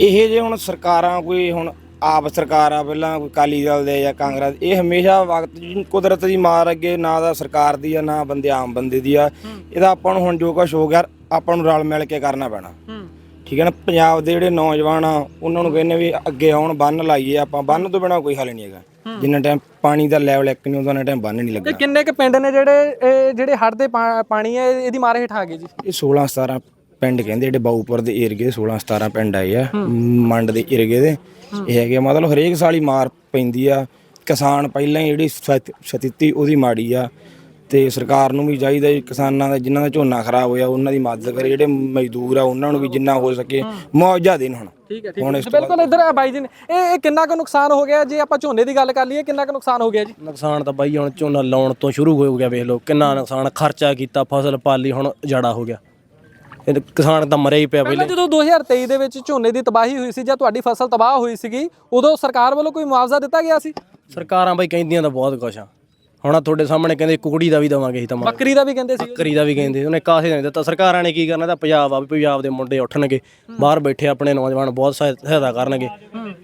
ਇਹ ਜੇ ਹੁਣ ਸਰਕਾਰਾਂ ਕੋਈ ਹੁਣ ਆਪ ਸਰਕਾਰਾਂ ਪਹਿਲਾਂ ਕੋਈ ਕਾਲੀ ਦਲ ਦੇ ਜਾਂ ਕਾਂਗਰਸ ਇਹ ਹਮੇਸ਼ਾ ਵਕਤ ਕੁਦਰਤ ਦੀ ਮਾਰ ਅੱਗੇ ਨਾ ਦਾ ਸਰਕਾਰ ਦੀ ਆ ਨਾ ਬੰਦੇ ਆਮ ਬੰਦੇ ਦੀ ਆ। ਇਹਦਾ ਆਪਾਂ ਨੂੰ ਹੁਣ ਜੋ ਕੁਝ ਹੋ ਗਿਆ ਆਪਾਂ ਨੂੰ ਰਲ ਮਿਲ ਕੇ ਕਰਨਾ ਪੈਣਾ। ਠੀਕ ਹੈ ਨਾ ਪੰਜਾਬ ਦੇ ਜਿਹੜੇ ਨੌਜਵਾਨ ਆ ਉਹਨਾਂ ਨੂੰ ਕਹਿੰਦੇ ਵੀ ਅੱਗੇ ਆਉਣ ਬੰਨ ਲਾਈਏ ਆਪਾਂ। ਬੰਨ ਤੋਂ ਬਿਨਾ ਕੋਈ ਹੱਲ ਨਹੀਂ ਹੈਗਾ। ਜਿੰਨਾ ਟਾਈਮ ਪਾਣੀ ਦਾ ਲੈਵਲ ਇੱਕ ਨਹੀਂ ਉਹਨਾਂ ਟਾਈਮ ਬੰਨ ਨਹੀਂ ਤੇ ਲੱਗਣਾ। ਕਿੰਨੇ ਕੁ ਪਿੰਡ ਨੇ ਜਿਹੜੇ ਇਹ ਜਿਹੜੇ ਹੜ੍ਹ ਦੇ ਪਾ- ਪਾਣੀ ਹੈ ਇਹਦੀ ਮਾਰ ਹੇਠ ਆ ਗਏ ਜੀ? ਇਹ 16 17 ਪਿੰਡ ਕਹਿੰਦੇ ਜਿਹੜੇ ਬਾਊਪੁਰ ਦੇ ਏਰੀਏ 16 17 ਪਿੰਡ ਆਏ ਆ ਮੰਡ ਦੇ ਏਰੀਏ ਦੇ। ਇਹ ਹੈਗੇ ਆ, ਮਤਲਬ ਹਰੇਕ ਸਾਲ ਹੀ ਮਾਰ ਪੈਂਦੀ ਆ। ਕਿਸਾਨ ਪਹਿਲਾਂ ਹੀ ਜਿਹੜੀ ਸਥਿ- ਸਥਿਤੀ ਉਹਦੀ ਮਾੜੀ ਆ। ਤੇ ਸਰਕਾਰ ਨੂੰ ਵੀ ਚਾਹੀਦਾ ਜੀ ਕਿਸਾਨਾਂ ਦਾ ਜਿਨ੍ਹਾਂ ਦਾ ਝੋਨਾ ਖਰਾਬ ਹੋਇਆ ਉਹਨਾਂ ਦੀ ਮਦਦ ਕਰੇ ਜਿਹੜੇ ਮਜ਼ਦੂਰ ਆ ਉਹਨਾਂ ਨੂੰ ਵੀ ਜਿੰਨਾ ਹੋ ਸਕੇ ਮੁਆਵਜ਼ਾ ਦੇਣ ਹੁਣ। ਠੀਕ ਹੈ ਠੀਕ ਹੁਣ ਇਸ ਤੋਂ ਬਿਲਕੁਲ ਇੱਧਰ ਆ ਬਾਈ ਜੀ ਨੇ। ਇਹ ਇਹ ਕਿੰਨਾ ਕੁ ਨੁਕਸਾਨ ਹੋ ਗਿਆ? ਜੇ ਆਪਾਂ ਝੋਨੇ ਦੀ ਗੱਲ ਕਰ ਲਈਏ ਕਿੰਨਾ ਕੁ ਨੁਕਸਾਨ ਹੋ ਗਿਆ ਜੀ? ਨੁਕਸਾਨ ਤਾਂ ਬਾਈ ਹੁਣ ਝੋਨਾ ਲਾਉਣ ਤੋਂ ਸ਼ੁਰੂ ਹੋ ਗਿਆ ਵੇਖ ਲਓ। ਕਿੰਨਾ ਨੁਕਸਾਨ ਖਰਚਾ ਕੀਤਾ ਫਸਲ ਪਾਲੀ ਹੁਣ ਜੜਾ ਹੋ ਗਿਆ। ਇਹ ਤਾਂ ਕਿਸਾਨ ਤਾਂ ਮਰਿਆ ਹੀ ਪਿਆ ਪਹਿਲਾਂ ਪਹਿਲੇ ਜਦੋਂ 2023 ਦੇ ਵਿੱਚ ਝੋਨੇ ਦੀ ਤਬਾਹੀ ਹੋਈ ਸੀ ਜਾਂ ਤੁਹਾਡੀ ਫਸਲ ਤਬਾਹ ਹੋਈ ਸੀਗੀ ਉਦੋਂ ਸਰਕਾਰ ਵੱਲੋਂ ਕੋਈ ਮੁਆਵਜ਼ਾ ਦਿੱਤਾ ਗਿਆ ਸੀ? ਸਰਕਾਰਾਂ ਬਾਈ ਕਹਿੰਦੀਆਂ ਤਾਂ ਬਹੁਤ ਕੁਛ ਆ। ਹੁਣ ਆਹ ਤੁਹਾਡੇ ਸਾਹਮਣੇ ਕਹਿੰਦੇ ਕੁਕੜੀ ਦਾ ਵੀ ਦਵਾਂਗੇ ਅਸੀਂ ਤਾਂ ਬੱਕਰੀ ਦਾ ਵੀ ਕਹਿੰਦੇ ਸੀ। ਬੱਕਰੀ ਦਾ ਵੀ ਕਹਿੰਦੇ ਉਹਨੇ ਕਾਸੇ ਨਹੀਂ ਦਿੱਤਾ। ਸਰਕਾਰਾਂ ਨੇ ਕੀ ਕਰਨਾ ਤਾਂ ਪੰਜਾਬ ਆ ਵੀ ਪੰਜਾਬ ਦੇ ਮੁੰਡੇ ਉੱਠਣਗੇ। ਬਾਹਰ ਬੈਠੇ ਆਪਣੇ ਨੌਜਵਾਨ ਬਹੁਤ ਸਹਾਇ- ਸਹਾਇਤਾ ਕਰਨਗੇ।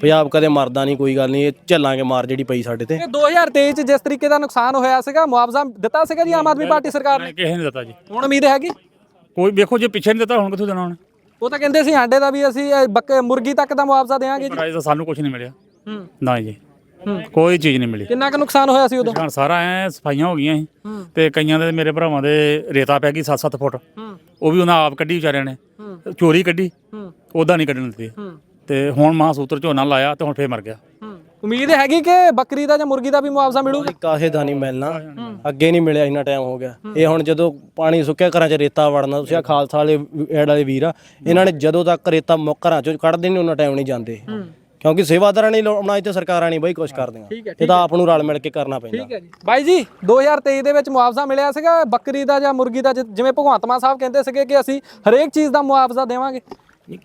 ਪੰਜਾਬ ਕਦੇ ਮਰਦਾ ਨਹੀਂ ਕੋਈ ਗੱਲ ਨਹੀਂ। ਇਹ ਝੱਲਾਂਗੇ ਮਾਰ ਜਿਹੜੀ ਪਈ ਸਾਡੇ ਤੇ। ਇਹ 2023 ਚ ਜਿਸ ਤਰੀਕੇ ਦਾ ਨੁਕਸਾਨ ਹੋਇਆ ਸੀਗਾ ਮੁਆਵਜ਼ਾ ਦਿੱਤਾ ਸੀਗਾ ਜੀ ਆਮ ਆਦਮੀ ਪਾਰਟੀ ਸਰਕਾਰ ਨੇ? ਕਿਸੇ ਨੇ ਦਿੱਤਾ ਜੀ। ਹੁਣ ਉਮੀਦ ਹੈਗੀ? ਕੋਈ ਵੇਖੋ ਜੇ ਪਿੱਛੇ ਨਹੀਂ ਦਿੱਤਾ ਹੁਣ ਕਿੱਥੋਂ ਦੇਣਾ ਹੁਣ ਉਹ ਤਾਂ ਕਹਿੰਦੇ ਸੀ ਆਂਡੇ ਦਾ ਵੀ ਅਸੀਂ ਇਹ ਬੱਕ ਮੁਰਗੀ ਤੱਕ ਦਾ ਮੁਆਵਜ਼ਾ ਦੇਵਾਂਗੇ ਜੀ। ਪਰ ਅਜੇ ਤਾਂ ਸਾਨੂੰ ਕੁਝ ਨਹੀਂ ਮਿਲਿਆ। ਹੂੰ। ਨਾ ਜੀ। ਕੋਈ ਚੀਜ਼ ਨਹੀਂ ਮਿਲੀ। ਕਿੰਨਾ ਕੁ ਨੁਕਸਾਨ ਹੋਇਆ ਸੀ ਉਦੋਂ? ਸਾਰਾ ਐ ਸਫਾਈਆਂ ਹੋ ਗਈਆਂ ਸੀ ਤੇ ਕਈਆਂ ਦੇ ਮੇਰੇ ਭਰਾਵਾਂ ਦੇ ਰੇਤਾ ਪੈ ਗਈ 7-7 ਫੁੱਟ। ਉਹ ਵੀ ਉਹਨਾਂ ਆਪ ਕੱਢੀ ਵਿਚਾਰਿਆਂ ਨੇ। ਚੋਰੀ ਕੱਢੀ। ਉਹਦਾ ਨਹੀਂ ਕੱਢਣ ਦਿੱਤੀ। ਤੇ ਹੁਣ ਮਹਾਸੂਤਰ ਝੋਨਾ ਲਾਇਆ ਤੇ ਹੁਣ ਫੇਰ ਮਰ ਗਿਆ। ਉਮੀਦ ਹੈਗੀ ਕਿ ਬੱਕਰੀ ਦਾ ਜਾਂ ਮੁਰਗੀ ਦਾ ਵੀ ਮੁਆਵਜ਼ਾ ਮਿਲੂਗਾ ਕਾਸੇ ਦਾ ਨਹੀਂ ਮਿਲਣਾ। ਅੱਗੇ ਨਹੀਂ ਮਿਲਿਆ ਇੰਨਾ ਟਾਈਮ ਹੋ ਗਿਆ। ਇਹ ਹੁਣ ਜਦੋਂ ਪਾਣੀ ਸੁੱਕਿਆ ਘਰਾਂ 'ਚ ਰੇਤਾ ਵੜਨਾ ਤੁਸੀਂ ਆ ਖਾਲਸਾ ਵਾਲੇ ਐਡ ਵਾਲੇ ਵੀਰ ਆ ਇਹਨਾਂ ਨੇ ਜਦੋਂ ਤੱਕ ਰੇਤਾ ਮੁੱਕ ਘਰਾਂ 'ਚੋਂ ਕੱਢਦੇ ਨਹੀਂ ਉਹਨਾਂ ਟਾਈਮ ਨਹੀਂ ਜਾਂਦੇ। ਕਿਉਂਕਿ ਸੇਵਾਦਾਰਾਂ ਨੇ ਲਾਉਣਾ ਇੱਥੇ ਸਰਕਾਰਾਂ ਨਹੀਂ ਬਈ ਕੁਛ ਕਰਦੀਆਂ ਇਹ ਤਾਂ ਆਪ ਨੂੰ ਰਲ ਮਿਲ ਕੇ ਕਰਨਾ ਪੈਂਦਾ। ਠੀਕ ਹੈ ਜੀ। ਬਾਈ ਜੀ 2023 ਦੇ ਵਿੱਚ ਮੁਆਵਜ਼ਾ ਮਿਲਿਆ ਸੀਗਾ ਬੱਕਰੀ ਦਾ ਜਾਂ ਮੁਰਗੀ ਦਾ ਜਿਵੇਂ ਭਗਵੰਤ ਮਾਨ ਸਾਹਿਬ ਕਹਿੰਦੇ ਸੀਗੇ ਕਿ ਅਸੀਂ ਹਰੇਕ ਚੀਜ਼ ਦਾ ਮੁਆਵਜ਼ਾ ਦੇਵਾਂਗੇ।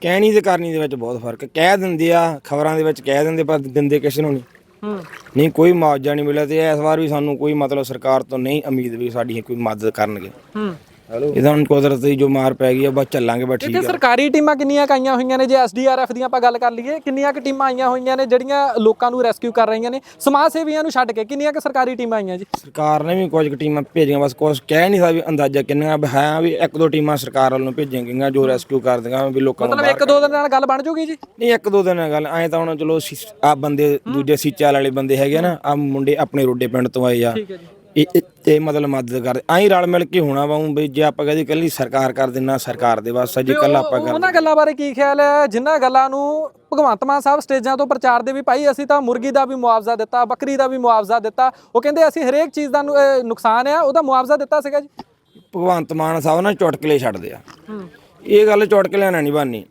ਕਹਿਣੀ ਤੇ ਕਰਨੀ ਦੇ ਵਿੱਚ ਬਹੁਤ ਫ਼ਰਕ ਹੈ। ਕਹਿ ਦਿੰਦੇ ਆ ਖਬਰਾਂ ਦੇ ਵਿੱਚ ਕਹਿ ਦਿੰਦੇ ਪਰ ਦਿੰਦੇ ਕਿਸੇ ਨੂੰ ਨਹੀਂ। ਹੂੰ। ਨਹੀਂ ਕੋਈ ਮੁਆਵਜ਼ਾ ਨਹੀਂ ਮਿਲਿਆ ਤੇ ਇਸ ਵਾਰ ਵੀ ਸਾਨੂੰ ਕੋਈ ਮਤਲਬ ਸਰਕਾਰ ਤੋਂ ਨਹੀਂ ਉਮੀਦ ਵੀ ਸਾਡੀ ਕੋਈ ਮਦਦ ਕਰਨਗੇ। ਹੂੰ। ਇਹਦਾ ਹੁਣ ਕੁਦਰਤ ਦੀ ਜੋ ਮਾਰ ਪੈ ਗਈ ਆ ਬਸ ਚੱਲਾਂਗੇ ਬਸ ਠੀਕ ਇੱਥੇ ਆ। ਸਰਕਾਰੀ ਟੀਮਾਂ ਕਿੰਨੀਆਂ ਕੁ ਆਈਆਂ ਹੋਈਆਂ ਨੇ? ਜੇ ਐਸਡੀਆਰਐਫ ਦੀਆਂ ਆਪਾਂ ਗੱਲ ਕਰ ਲਈਏ ਕਿੰਨੀਆਂ ਕੁ ਟੀਮਾਂ ਆਈਆਂ ਹੋਈਆਂ ਨੇ ਜਿਹੜੀਆਂ ਲੋਕਾਂ ਨੂੰ ਰੈਸਕਿਊ ਕਰ ਰਹੀਆਂ ਨੇ? ਸਮਾਜ ਸੇਵੀਆਂ ਨੂੰ ਛੱਡ ਕੇ ਕਿੰਨੀਆਂ ਕੁ ਸਰਕਾਰੀ ਟੀਮਾਂ ਆਈਆਂ ਜੀ? ਸਰਕਾਰ ਨੇ ਵੀ ਕੁਝ ਕੁ ਟੀਮਾਂ ਭੇਜੀਆਂ ਬਸ ਕੁਝ ਕਹਿ ਨਹੀਂ ਸਕਦਾ ਵੀ ਅੰਦਾਜ਼ਾ ਕਿੰਨੀਆਂ ਵੀ ਹੈ ਵੀ ਇੱਕ ਦੋ ਟੀਮਾਂ ਸਰਕਾਰ ਵੱਲੋਂ ਭੇਜੀਆਂ ਗਈਆਂ ਜੋ ਰੈਸਕਿਊ ਕਰ ਵੀ ਲੋਕਾਂ ਨੂੰ ਮਤਲਬ ਇੱਕ ਦੋ ਦਿਨ ਨਾਲ ਗੱਲ ਬਣ ਜੂਗੀ ਜੀ? ਨਹੀਂ ਇੱਕ ਦੋ ਦਿਨ ਨਾਲ ਗੱਲ ਐਂ ਤਾਂ ਹੁਣ ਚਲੋ ਆ ਬੰਦੇ ਦੂਜੇ ਸੀਚਾਲ ਵਾਲੇ ਬੰਦੇ ਹੈਗੇ ਆ ਨਾ ਆ ਮੁੰਡੇ ਆਪਣੇ ਰੋਡੇ ਪਿੰਡ ਤੋਂ ਆਏ ਆ। ਠੀਕ ਹੈ ਜੀ। ਇਹ ਇਹ- ਇਹ ਮਤਲਬ ਮਦਦ ਕਰਦੇ ਐਂ ਰਲ ਮਿਲ ਕੇ ਹੋਣਾ ਵਾ ਵੀ ਜੇ ਆਪਾਂ ਕਹਦੇ ਕੱਲੀ ਸਰਕਾਰ ਕਰ ਦੇਣਾ ਸਰਕਾਰ ਦੇ ਬਸ ਜੇ ਕੱਲਾ ਆਪਾਂ ਕਰ ਉਹਨਾਂ ਗੱਲਾਂ ਬਾਰੇ ਕੀ ਖਿਆਲ ਹੈ? ਜਿਨ੍ਹਾਂ ਗੱਲਾਂ ਨੂੰ ਭਗਵੰਤ ਮਾਨ ਸਾਹਿਬ ਸਟੇਜਾਂ ਤੋਂ ਪ੍ਰਚਾਰ ਦੇ ਵੀ ਭਾਈ ਅਸੀਂ ਤਾਂ ਮੁਰਗੀ ਦਾ ਵੀ ਮੁਆਵਜ਼ਾ ਦਿੱਤਾ ਬੱਕਰੀ ਦਾ ਵੀ ਮੁਆਵਜ਼ਾ ਦਿੱਤਾ। ਉਹ ਕਹਿੰਦੇ ਅਸੀਂ ਹਰੇਕ ਚੀਜ਼ ਦਾ ਨੂੰ- ਅਹ ਨੁਕਸਾਨ ਆ ਉਹਦਾ ਮੁਆਵਜ਼ਾ ਦਿੱਤਾ ਸੀਗਾ ਜੀ। ਭਗਵੰਤ ਮਾਨ ਸਾਹਿਬ ਨਾ ਚੁਟਕਲੇ ਛੱਡਦੇ ਆ। ਇਹ ਗੱਲ ਚੁਟਕਲਿਆਂ ਨਾਲ ਨਹੀਂ ਬਣਨੀ।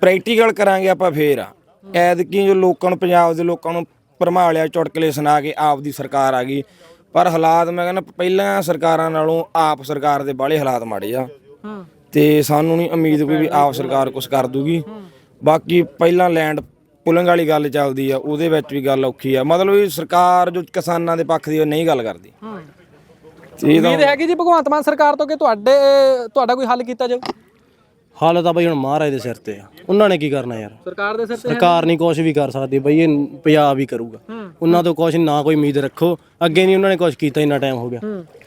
ਪ੍ਰੈਕਟੀਕਲ ਕਰਾਂਗੇ ਆਪਾਂ ਫੇਰ। ਆ ਐਤਕੀ ਜੋ ਲੋਕਾਂ ਨੂੰ ਪੰਜਾਬ ਦੇ ਲੋਕਾਂ ਨੂੰ ਭਰਮਾਲਿਆ ਚੁਟਕਲੇ ਸੁਣਾ ਕੇ ਆਪ ਦੀ ਸਰਕਾਰ ਆ ਗਈ। ਪਰ ਹਾਲਾਤ ਮੈਂ ਕਹਿੰਦਾ ਪਹਿਲਾਂ ਸਰਕਾਰਾਂ ਨਾਲੋਂ ਆਪ ਸਰਕਾਰ ਦੇ ਬਾਹਲੇ ਹਾਲਾਤ ਮਾੜੇ ਆ। ਤੇ ਸਾਨੂੰ ਨਹੀਂ ਉਮੀਦ ਕੋਈ ਵੀ ਆਪ ਸਰਕਾਰ ਕੁਝ ਕਰ ਦੂਗੀ। ਬਾਕੀ ਪਹਿਲਾਂ ਲੈਂਡ ਪੁਲਿੰਗ ਵਾਲੀ ਗੱਲ ਚੱਲਦੀ ਆ ਉਹਦੇ ਵਿੱਚ ਵੀ ਗੱਲ ਔਖੀ ਆ। ਮਤਲਬ ਵੀ ਸਰਕਾਰ ਜੋ ਕਿਸਾਨਾਂ ਦੇ ਪੱਖ ਦੀ ਉਹ ਨਹੀਂ ਗੱਲ ਕਰਦੀ। ਤੇ ਇਹਦਾ ਉਮੀਦ ਹੈਗੀ ਜੀ ਭਗਵੰਤ ਮਾਨ ਸਰਕਾਰ ਤੋਂ ਕਿ ਤੁਹਾਡੇ ਤੁਹਾਡਾ ਕੋਈ ਹੱਲ ਕੀਤਾ ਜਾਊ? ਹਾਲ ਤਾਂ ਬਈ ਹੁਣ ਮਹਾਰਾਜ ਦੇ ਸਿਰ ਤੇ ਆ। ਉਹਨਾਂ ਨੇ ਕੀ ਕਰਨਾ ਯਾਰ? ਸਰਕਾਰ ਦੇ ਸਿਰ ਤੇ ਸਰਕਾਰ ਨਹੀਂ ਕੁਝ ਵੀ ਕਰ ਸਕਦੀ ਬਈ ਇਹ ਪੰਜਾਬ ਹੀ ਕਰੂਗਾ। ਉਹਨਾਂ ਤੋਂ ਕੁਝ ਨਾ ਕੋਈ ਉਮੀਦ ਰੱਖੋ। ਅੱਗੇ ਨਹੀਂ ਉਹਨਾਂ ਨੇ ਕੁਝ ਕੀਤਾ ਇੰਨਾ ਟਾਈਮ ਹੋ ਗਿਆ।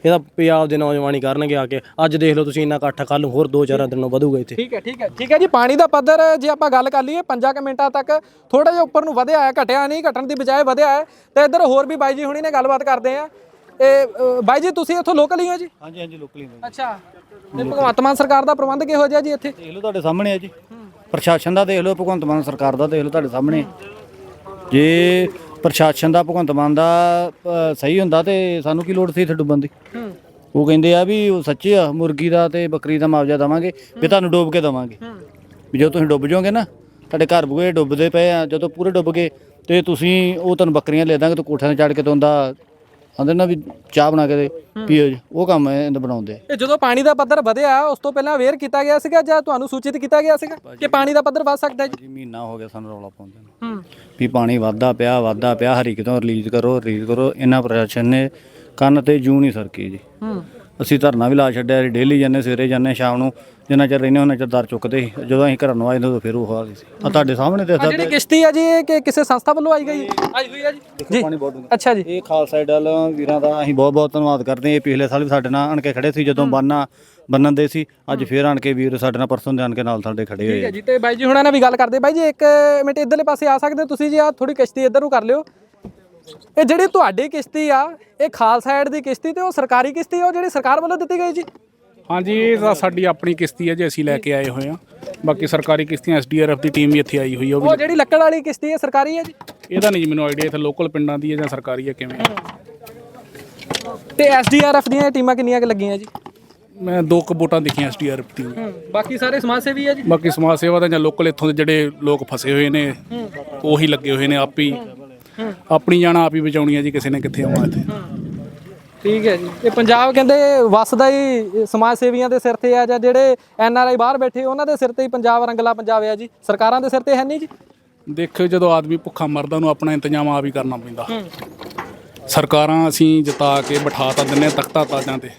ਇਹ ਤਾਂ ਪੰਜਾਬ ਦੇ ਨੌਜਵਾਨ ਹੀ ਕਰਨਗੇ ਆ ਕੇ। ਅੱਜ ਦੇਖ ਲਓ ਤੁਸੀਂ ਇੰਨਾ ਇਕੱਠ ਕੱਲ ਹੋਰ 2-4 ਦਿਨ ਵਧੂਗਾ ਇੱਥੇ। ਠੀਕ ਹੈ ਠੀਕ ਹੈ ਠੀਕ ਹੈ ਜੀ। ਪਾਣੀ ਦਾ ਪੱਧਰ ਜੇ ਆਪਾਂ ਗੱਲ ਕਰ ਲਈਏ 5 ਮਿੰਟਾਂ ਤੱਕ ਥੋੜਾ ਜਿਹਾ ਉੱਪਰ ਨੂੰ ਵਧਿਆ ਹੈ ਘਟਿਆ ਨਹੀਂ ਘਟਣ ਦੀ ਬਜਾਏ ਵਧਿਆ ਹੈ। ਤੇ ਇੱਧਰ ਹੋਰ ਵੀ ਬਾਈ ਜੀ ਹੁਣੀ ਨੇ ਗੱਲਬਾਤ ਕਰਦੇ ਆ ਇਹ ਬਾਈ ਜੀ ਤੁਸੀਂ ਇੱਥੋਂ ਲੋਕਲ ਹੀ ਹੋ ਜੀ? ਹਾਂਜੀ ਹਾਂਜੀ ਲੋਕਲੀ ਅੱਛਾ। ਤੇ ਭਗਵੰਤ ਮਾਨ ਸਰਕਾਰ ਦਾ ਪ੍ਰਬੰਧ ਕਿਹੋ ਜਿਹਾ ਜੀ ਇੱਥੇ? ਦੇਖ ਲਓ ਤੁਹਾਡੇ ਸਾਹਮਣੇ ਆ ਜੀ। ਪ੍ਰਸ਼ਾਸਨ ਦਾ ਦੇਖ ਲਓ ਭਗਵੰਤ ਮਾਨ ਸਰਕਾਰ ਦਾ ਦੇਖ ਲਓ ਤੁਹਾਡੇ ਸਾਹਮਣੇ। ਜੇ ਪ੍ਰਸ਼ਾਸਨ ਦਾ ਭਗਵੰਤ ਮਾਨ ਦਾ ਸਹੀ ਹੁੰਦਾ ਤੇ ਸਾਨੂੰ ਕੀ ਲੋੜ ਸੀ ਇੱਥੇ ਡੁੱਬਣ ਦੀ? ਉਹ ਕਹਿੰਦੇ ਆ ਵੀ ਉਹ ਸੱਚੇ ਆ ਮੁਰਗੀ ਦਾ ਤੇ ਬੱਕਰੀ ਦਾ ਮੁਆਵਜ਼ਾ ਦਵਾਂਗੇ ਵੀ ਤੁਹਾਨੂੰ ਡੁੱਬ ਕੇ ਦਵਾਂਗੇ। ਵੀ ਜਦੋਂ ਤੁਸੀਂ ਡੁੱਬ ਜਾਓਗੇ ਨਾ ਤੁਹਾਡੇ ਘਰ ਬੂਹੇ ਡੁੱਬਦੇ ਪਏ ਆ ਜਦੋਂ ਪੂਰੇ ਡੁੱਬ ਗਏ ਤੇ ਤੁਸੀਂ ਉਹ ਤੁਹਾਨੂੰ ਬੱਕਰੀਆਂ ਲੈ ਦਾਂਗੇ ਤੇ ਕੋਠਿਆਂ ਤੇ ਚੜ ਕੇ ਤੇ ਉਹਦਾ ਆਂਦੇ ਨਾ ਵੀ ਚਾਹ ਬਣਾ ਕੇ ਦੇ ਪੀਓ ਜੀ। ਉਹ ਕੰਮ ਇਹ ਬਣਾਉਂਦੇ। ਇਹ ਜਦੋਂ ਪਾਣੀ ਦਾ ਪੱਧਰ ਵਧਿਆ ਉਸ ਤੋਂ ਪਹਿਲਾਂ ਅਵੇਅਰ ਕੀਤਾ ਗਿਆ ਸੀਗਾ ਜਾਂ ਤੁਹਾਨੂੰ ਸੂਚਿਤ ਕੀਤਾ ਗਿਆ ਸੀਗਾ ਕਿ ਪਾਣੀ ਦਾ ਪੱਧਰ ਵੱਧ ਸਕਦਾ ਹੈ ਜੀ? ਜੀ ਮਹੀਨਾ ਹੋ ਗਿਆ ਸਾਨੂੰ ਰੌਲਾ ਪਾਉਂਦੇ ਨੂੰ। ਵੀ ਪਾਣੀ ਵੱਧਦਾ ਪਿਆ ਵੱਧਦਾ ਪਿਆ ਹਰੀ ਕਿਤੋਂ ਰਿਲੀਜ਼ ਕਰੋ ਰਿਲੀਜ਼ ਕਰੋ ਇਹਨਾਂ ਪ੍ਰਸ਼ਾਸਨ ਨੇ ਕੰਨ ਤੇ ਜੂ ਨਹੀਂ ਸਰਕੀ ਜੀ। ਅਸੀਂ ਧਰਨਾ ਵੀ ਲਾ ਛੱਡਿਆ ਡੇਲੀ ਜਾਂਦੇ ਸਵੇਰੇ ਜਾਂਦੇ ਸ਼ਾਮ ਨੂੰ ਜਿੰਨਾ ਚਿਰ ਰਹਿੰਦੇ ਉਹਨਾਂ ਚਿਰ ਦਰ ਚੁੱਕਦੇ ਸੀ। ਜਦੋਂ ਅਸੀਂ ਘਰਾਂ ਨੂੰ ਆਏ ਤਾਂ ਫਿਰ ਉਹ ਹਾਲ ਸੀ। ਆ ਤੁਹਾਡੇ ਸਾਹਮਣੇ ਤੇ ਆਹ ਜਿਹੜੀ ਕਿਸ਼ਤੀ ਆ ਜੀ ਇਹ ਕਿ ਕਿਸੇ ਸੰਸਥਾ ਵੱਲੋਂ ਆਈ ਗਈ? ਆਈ ਹੋਈ ਆ ਜੀ। ਜੀ। ਅੱਛਾ ਜੀ। ਇਹ ਖਾਲਸਾ ਡਲ ਵੀਰਾਂ ਦਾ ਅਸੀਂ ਬਹੁਤ ਬਹੁਤ ਧੰਨਵਾਦ ਕਰਦੇ ਹਾਂ। ਇਹ ਪਿਛਲੇ ਸਾਲ ਵੀ ਸਾਡੇ ਨਾਲ ਆਣ ਕੇ ਖੜੇ ਸੀ ਜਦੋਂ ਬੰਨਾ ਬੰਨਣ ਦੇ ਸੀ। ਅੱਜ ਫੇਰ ਆਣ ਕੇ ਵੀਰ ਸਾਡੇ ਨਾਲ ਪਰਸੋਂ ਦੇ ਆਣ ਕੇ ਨਾਲ ਸਾਡੇ ਖੜੇ ਹੋਏ ਠੀਕ ਆ ਹੈ ਜੀ। ਤੇ ਬਾਈ ਜੀ ਹੁਣਾਂ ਨਾਲ ਵੀ ਗੱਲ ਕਰਦੇ। ਬਾਈ ਜੀ ਇੱਕ ਮਿੰਟ ਇਧਰਲੇ ਪਾਸੇ ਆ ਸਕਦੇ ਹੋ ਤੁਸੀਂ ਜੀ ਆ ਥੋੜੀ ਕਿਸ਼ਤੀ ਇੱਧਰ ਨੂੰ ਕਰ ਲਿਓ। ਇਹ ਜਿਹੜੀ ਤੁਹਾਡੀ ਕਿਸ਼ਤੀ ਆ ਇਹ ਖਾਲਸਾ ਸਾਈਡ ਦੀ ਕਿਸ਼ਤੀ ਤੇ ਉਹ ਸਰਕਾਰੀ ਕਿਸ਼ਤੀ ਆ ਉਹ ਜਿਹੜੀ ਸਰਕਾਰ ਵੱਲੋਂ ਦਿੱਤੀ ਗਈ ਜੀ? ਹਾਂਜੀ ਇਹ ਤਾਂ ਸਾਡੀ ਆਪਣੀ ਕਿਸ਼ਤੀ ਹੈ ਜੇ ਅਸੀਂ ਲੈ ਕੇ ਆਏ ਹੋਏ ਹਾਂ ਬਾਕੀ ਸਰਕਾਰੀ ਕਿਸ਼ਤੀਆਂ ਐਸਡੀਆਰਐਫ ਦੀ ਟੀਮ ਵੀ ਇੱਥੇ ਆਈ ਹੋਈ ਹੈ ਉਹ ਵੀ ਉਹ ਜਿਹੜੀ ਲੱਕੜ ਵਾਲੀ ਕਿਸ਼ਤੀ ਹੈ ਸਰਕਾਰੀ ਹੈ ਜੀ? ਇਹਦਾ ਨਹੀਂ ਜੀ ਮੈਨੂੰ ਆਈਡੀਆ ਇੱਥੇ ਲੋਕਲ ਪਿੰਡਾਂ ਦੀ ਹੈ ਜਾਂ ਸਰਕਾਰੀ ਹੈ ਕਿਵੇਂ ਹੈ। ਤੇ ਐਸਡੀਆਰਐਫ ਦੀਆਂ ਟੀਮਾਂ ਕਿੰਨੀਆਂ ਕੁ ਲੱਗੀਆਂ ਜੀ? ਮੈਂ ਦੋ ਕੁ ਬੋਟਾਂ ਦੇਖੀਆਂ ਐਸਡੀਆਰਐਫ ਦੀਆਂ। ਬਾਕੀ ਸਾਰੇ ਸਮਾਜ ਸੇਵੀ ਆ ਜੀ? ਬਾਕੀ ਸਮਾਜ ਸੇਵਾ ਦਾ ਜਾਂ ਲੋਕਲ ਇੱਥੋਂ ਦੇ ਜਿਹੜੇ ਲੋਕ ਫਸੇ ਹੋਏ ਨੇ ਉਹੀ ਲੱਗੇ ਹੋਏ ਨੇ ਆਪ ਹੀ। ਆਪਣੀ ਜਾਨ ਆਪ ਹੀ ਬਚਾਉਣੀ ਹੈ ਜੀ ਕਿਸੇ ਨੇ ਕਿੱਥੇ ਆਉਣਾ ਇੱਥੇ। ਠੀਕ ਹੈ ਜੀ। ਇਹ ਪੰਜਾਬ ਕਹਿੰਦੇ ਵਸਦਾ ਹੀ ਸਮਾਜ ਸੇਵੀਆਂ ਦੇ ਸਿਰ ਤੇ ਆ ਜਾਂ ਜਿਹੜੇ ਐਨ ਆਰ ਆਈ ਬਾਹਰ ਬੈਠੇ ਉਹਨਾਂ ਦੇ ਸਿਰ ਤੇ ਹੀ ਪੰਜਾਬ ਰੰਗਲਾ ਪੰਜਾਬ ਆ ਜੀ। ਸਰਕਾਰਾਂ ਦੇ ਸਿਰ ਤੇ ਹੈ ਨਹੀਂ ਜੀ? ਦੇਖਿਓ ਜਦੋਂ ਆਦਮੀ ਭੁੱਖਾ ਮਰਦਾ ਉਹਨੂੰ ਆਪਣਾ ਇੰਤਜ਼ਾਮ ਆਪ ਹੀ ਕਰਨਾ ਪੈਂਦਾ। ਸਰਕਾਰਾਂ ਅਸੀਂ ਜਿਤਾ ਕੇ ਬਿਠਾ ਤਾਂ ਦਿੰਨੇ ਤਖਤਾ ਤਾਜਾਂ ਤੇ।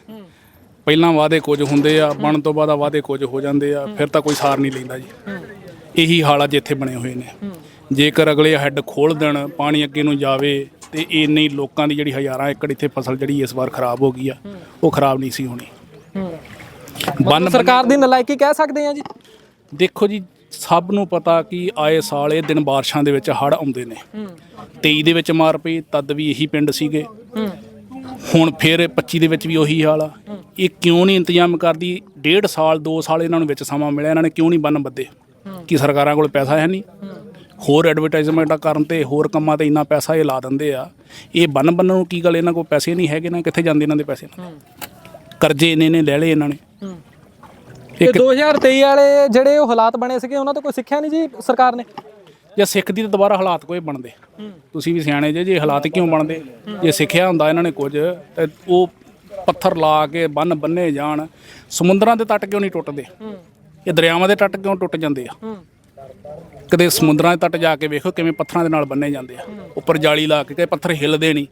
ਪਹਿਲਾਂ ਵਾਅਦੇ ਕੁਝ ਹੁੰਦੇ ਆ ਬਣਨ ਤੋਂ ਬਾਅਦ ਵਾਅਦੇ ਕੁਝ ਹੋ ਜਾਂਦੇ ਆ ਫਿਰ ਤਾਂ ਕੋਈ ਸਾਰ ਨਹੀਂ ਲੈਂਦਾ ਜੀ। ਇਹੀ ਹਾਲਾਤ ਜਿੱਥੇ ਬਣੇ ਹੋਏ ਨੇ। ਜੇਕਰ ਅਗਲੇ ਹੈੱਡ ਖੋਲ ਦੇਣ ਪਾਣੀ ਅੱਗੇ ਨੂੰ ਜਾਵੇ ਤੇ ਇੰਨੇ ਲੋਕਾਂ ਦੀ ਜਿਹੜੀ ਹਜ਼ਾਰਾਂ ਏਕੜ ਇੱਥੇ ਫਸਲ ਜਿਹੜੀ ਇਸ ਵਾਰ ਖਰਾਬ ਹੋ ਗਈ ਆ ਉਹ ਖਰਾਬ ਨਹੀਂ ਸੀ ਹੋਣੀ। ਬੰਨ ਸਰਕਾਰ ਦੀ ਨਲਾਇਕੀ ਕਹਿ ਸਕਦੇ ਆ ਜੀ? ਦੇਖੋ ਜੀ ਸਭ ਨੂੰ ਪਤਾ ਕਿ ਆਏ ਸਾਲ ਇਹ ਦਿਨ ਬਾਰਿਸ਼ਾਂ ਦੇ ਵਿੱਚ ਹੜ੍ਹ ਆਉਂਦੇ ਨੇ। 23 ਦੇ ਵਿੱਚ ਮਾਰ ਪਈ ਤਦ ਵੀ ਇਹੀ ਪਿੰਡ ਸੀਗੇ। ਹੁਣ ਫਿਰ 25 ਦੇ ਵਿੱਚ ਵੀ ਉਹੀ ਹਾਲ ਆ। ਇਹ ਕਿਉਂ ਨਹੀਂ ਇੰਤਜ਼ਾਮ ਕਰਦੀ? ਡੇਢ ਸਾਲ 2 ਸਾਲ ਇਹਨਾਂ ਨੂੰ ਵਿੱਚ ਸਮਾਂ ਮਿਲਿਆ ਇਹਨਾਂ ਨੇ ਕਿਉਂ ਨਹੀਂ ਬੰਨ ਬੱਦੇ ਕਿ ਸਰਕਾਰਾਂ ਕੋਲ ਪੈਸਾ ਹੈ ਨਹੀਂ। ਹੋਰ ਐਡਵਰਟਾਈਜ਼ਮੈਂਟਾਂ ਕਰਨ ਤੇ ਹੋਰ ਕੰਮਾਂ ਤੇ ਇੰਨਾ ਪੈਸਾ ਇਹ ਲਾ ਦਿੰਦੇ ਆ। ਇਹ ਬੰਨ ਬੰਨਣ ਨੂੰ ਕੀ ਗੱਲ ਇਹਨਾਂ ਕੋਲ ਪੈਸੇ ਨਹੀਂ ਹੈਗੇ ਨਾ ਕਿੱਥੇ ਜਾਂਦੇ ਇਹਨਾਂ ਦੇ ਪੈਸੇ? ਨਾ ਕਰਜ਼ੇ ਇੰਨੇ ਨੇ ਲੈ ਲਏ ਇਹਨਾਂ ਨੇ। ਤੇ 2023 ਵਾਲੇ ਜਿਹੜੇ ਉਹ ਹਾਲਾਤ ਬਣੇ ਸੀਗੇ ਉਹਨਾਂ ਤੋਂ ਕੋਈ ਸਿੱਖਿਆ ਨਹੀਂ ਜੀ ਸਰਕਾਰ ਨੇ? ਜੇ ਸਿੱਖ ਦੀ ਤਾਂ ਦੁਬਾਰਾ ਹਾਲਾਤ ਕੋਈ ਬਣਦੇ। ਤੁਸੀਂ ਵੀ ਸਿਆਣੇ ਜੇ ਜੇ ਹਾਲਾਤ ਕਿਉਂ ਬਣਦੇ? ਜੇ ਸਿੱਖਿਆ ਹੁੰਦਾ ਇਹਨਾਂ ਨੇ ਕੁਝ ਤੇ ਉਹ ਪੱਥਰ ਲਾ ਕੇ ਬੰਨ ਬੰਨੇ ਜਾਣ ਸਮੁੰਦਰਾਂ ਦੇ ਤੱਟ ਕਿਉਂ ਨਹੀਂ ਟੁੱਟਦੇ? ਇਹ ਦਰਿਆਵਾਂ ਦੇ ਤੱਟ ਕਿਉਂ ਟੁੱਟ ਜਾਂਦੇ ਆ? ਕਦੇ ਸਮੁੰਦਰਾਂ ਦੇ ਤੱਟ ਜਾ ਕੇ ਵੇਖੋ ਕਿਵੇਂ ਪੱਥਰਾਂ ਦੇ ਨਾਲ ਬੰਨੇ ਜਾਂਦੇ ਆ। ਉੱਪਰ ਜਾਲੀ ਲਾ ਕੇ ਕਿ ਪੱਥਰ ਹਿੱਲਦੇ ਨਹੀਂ।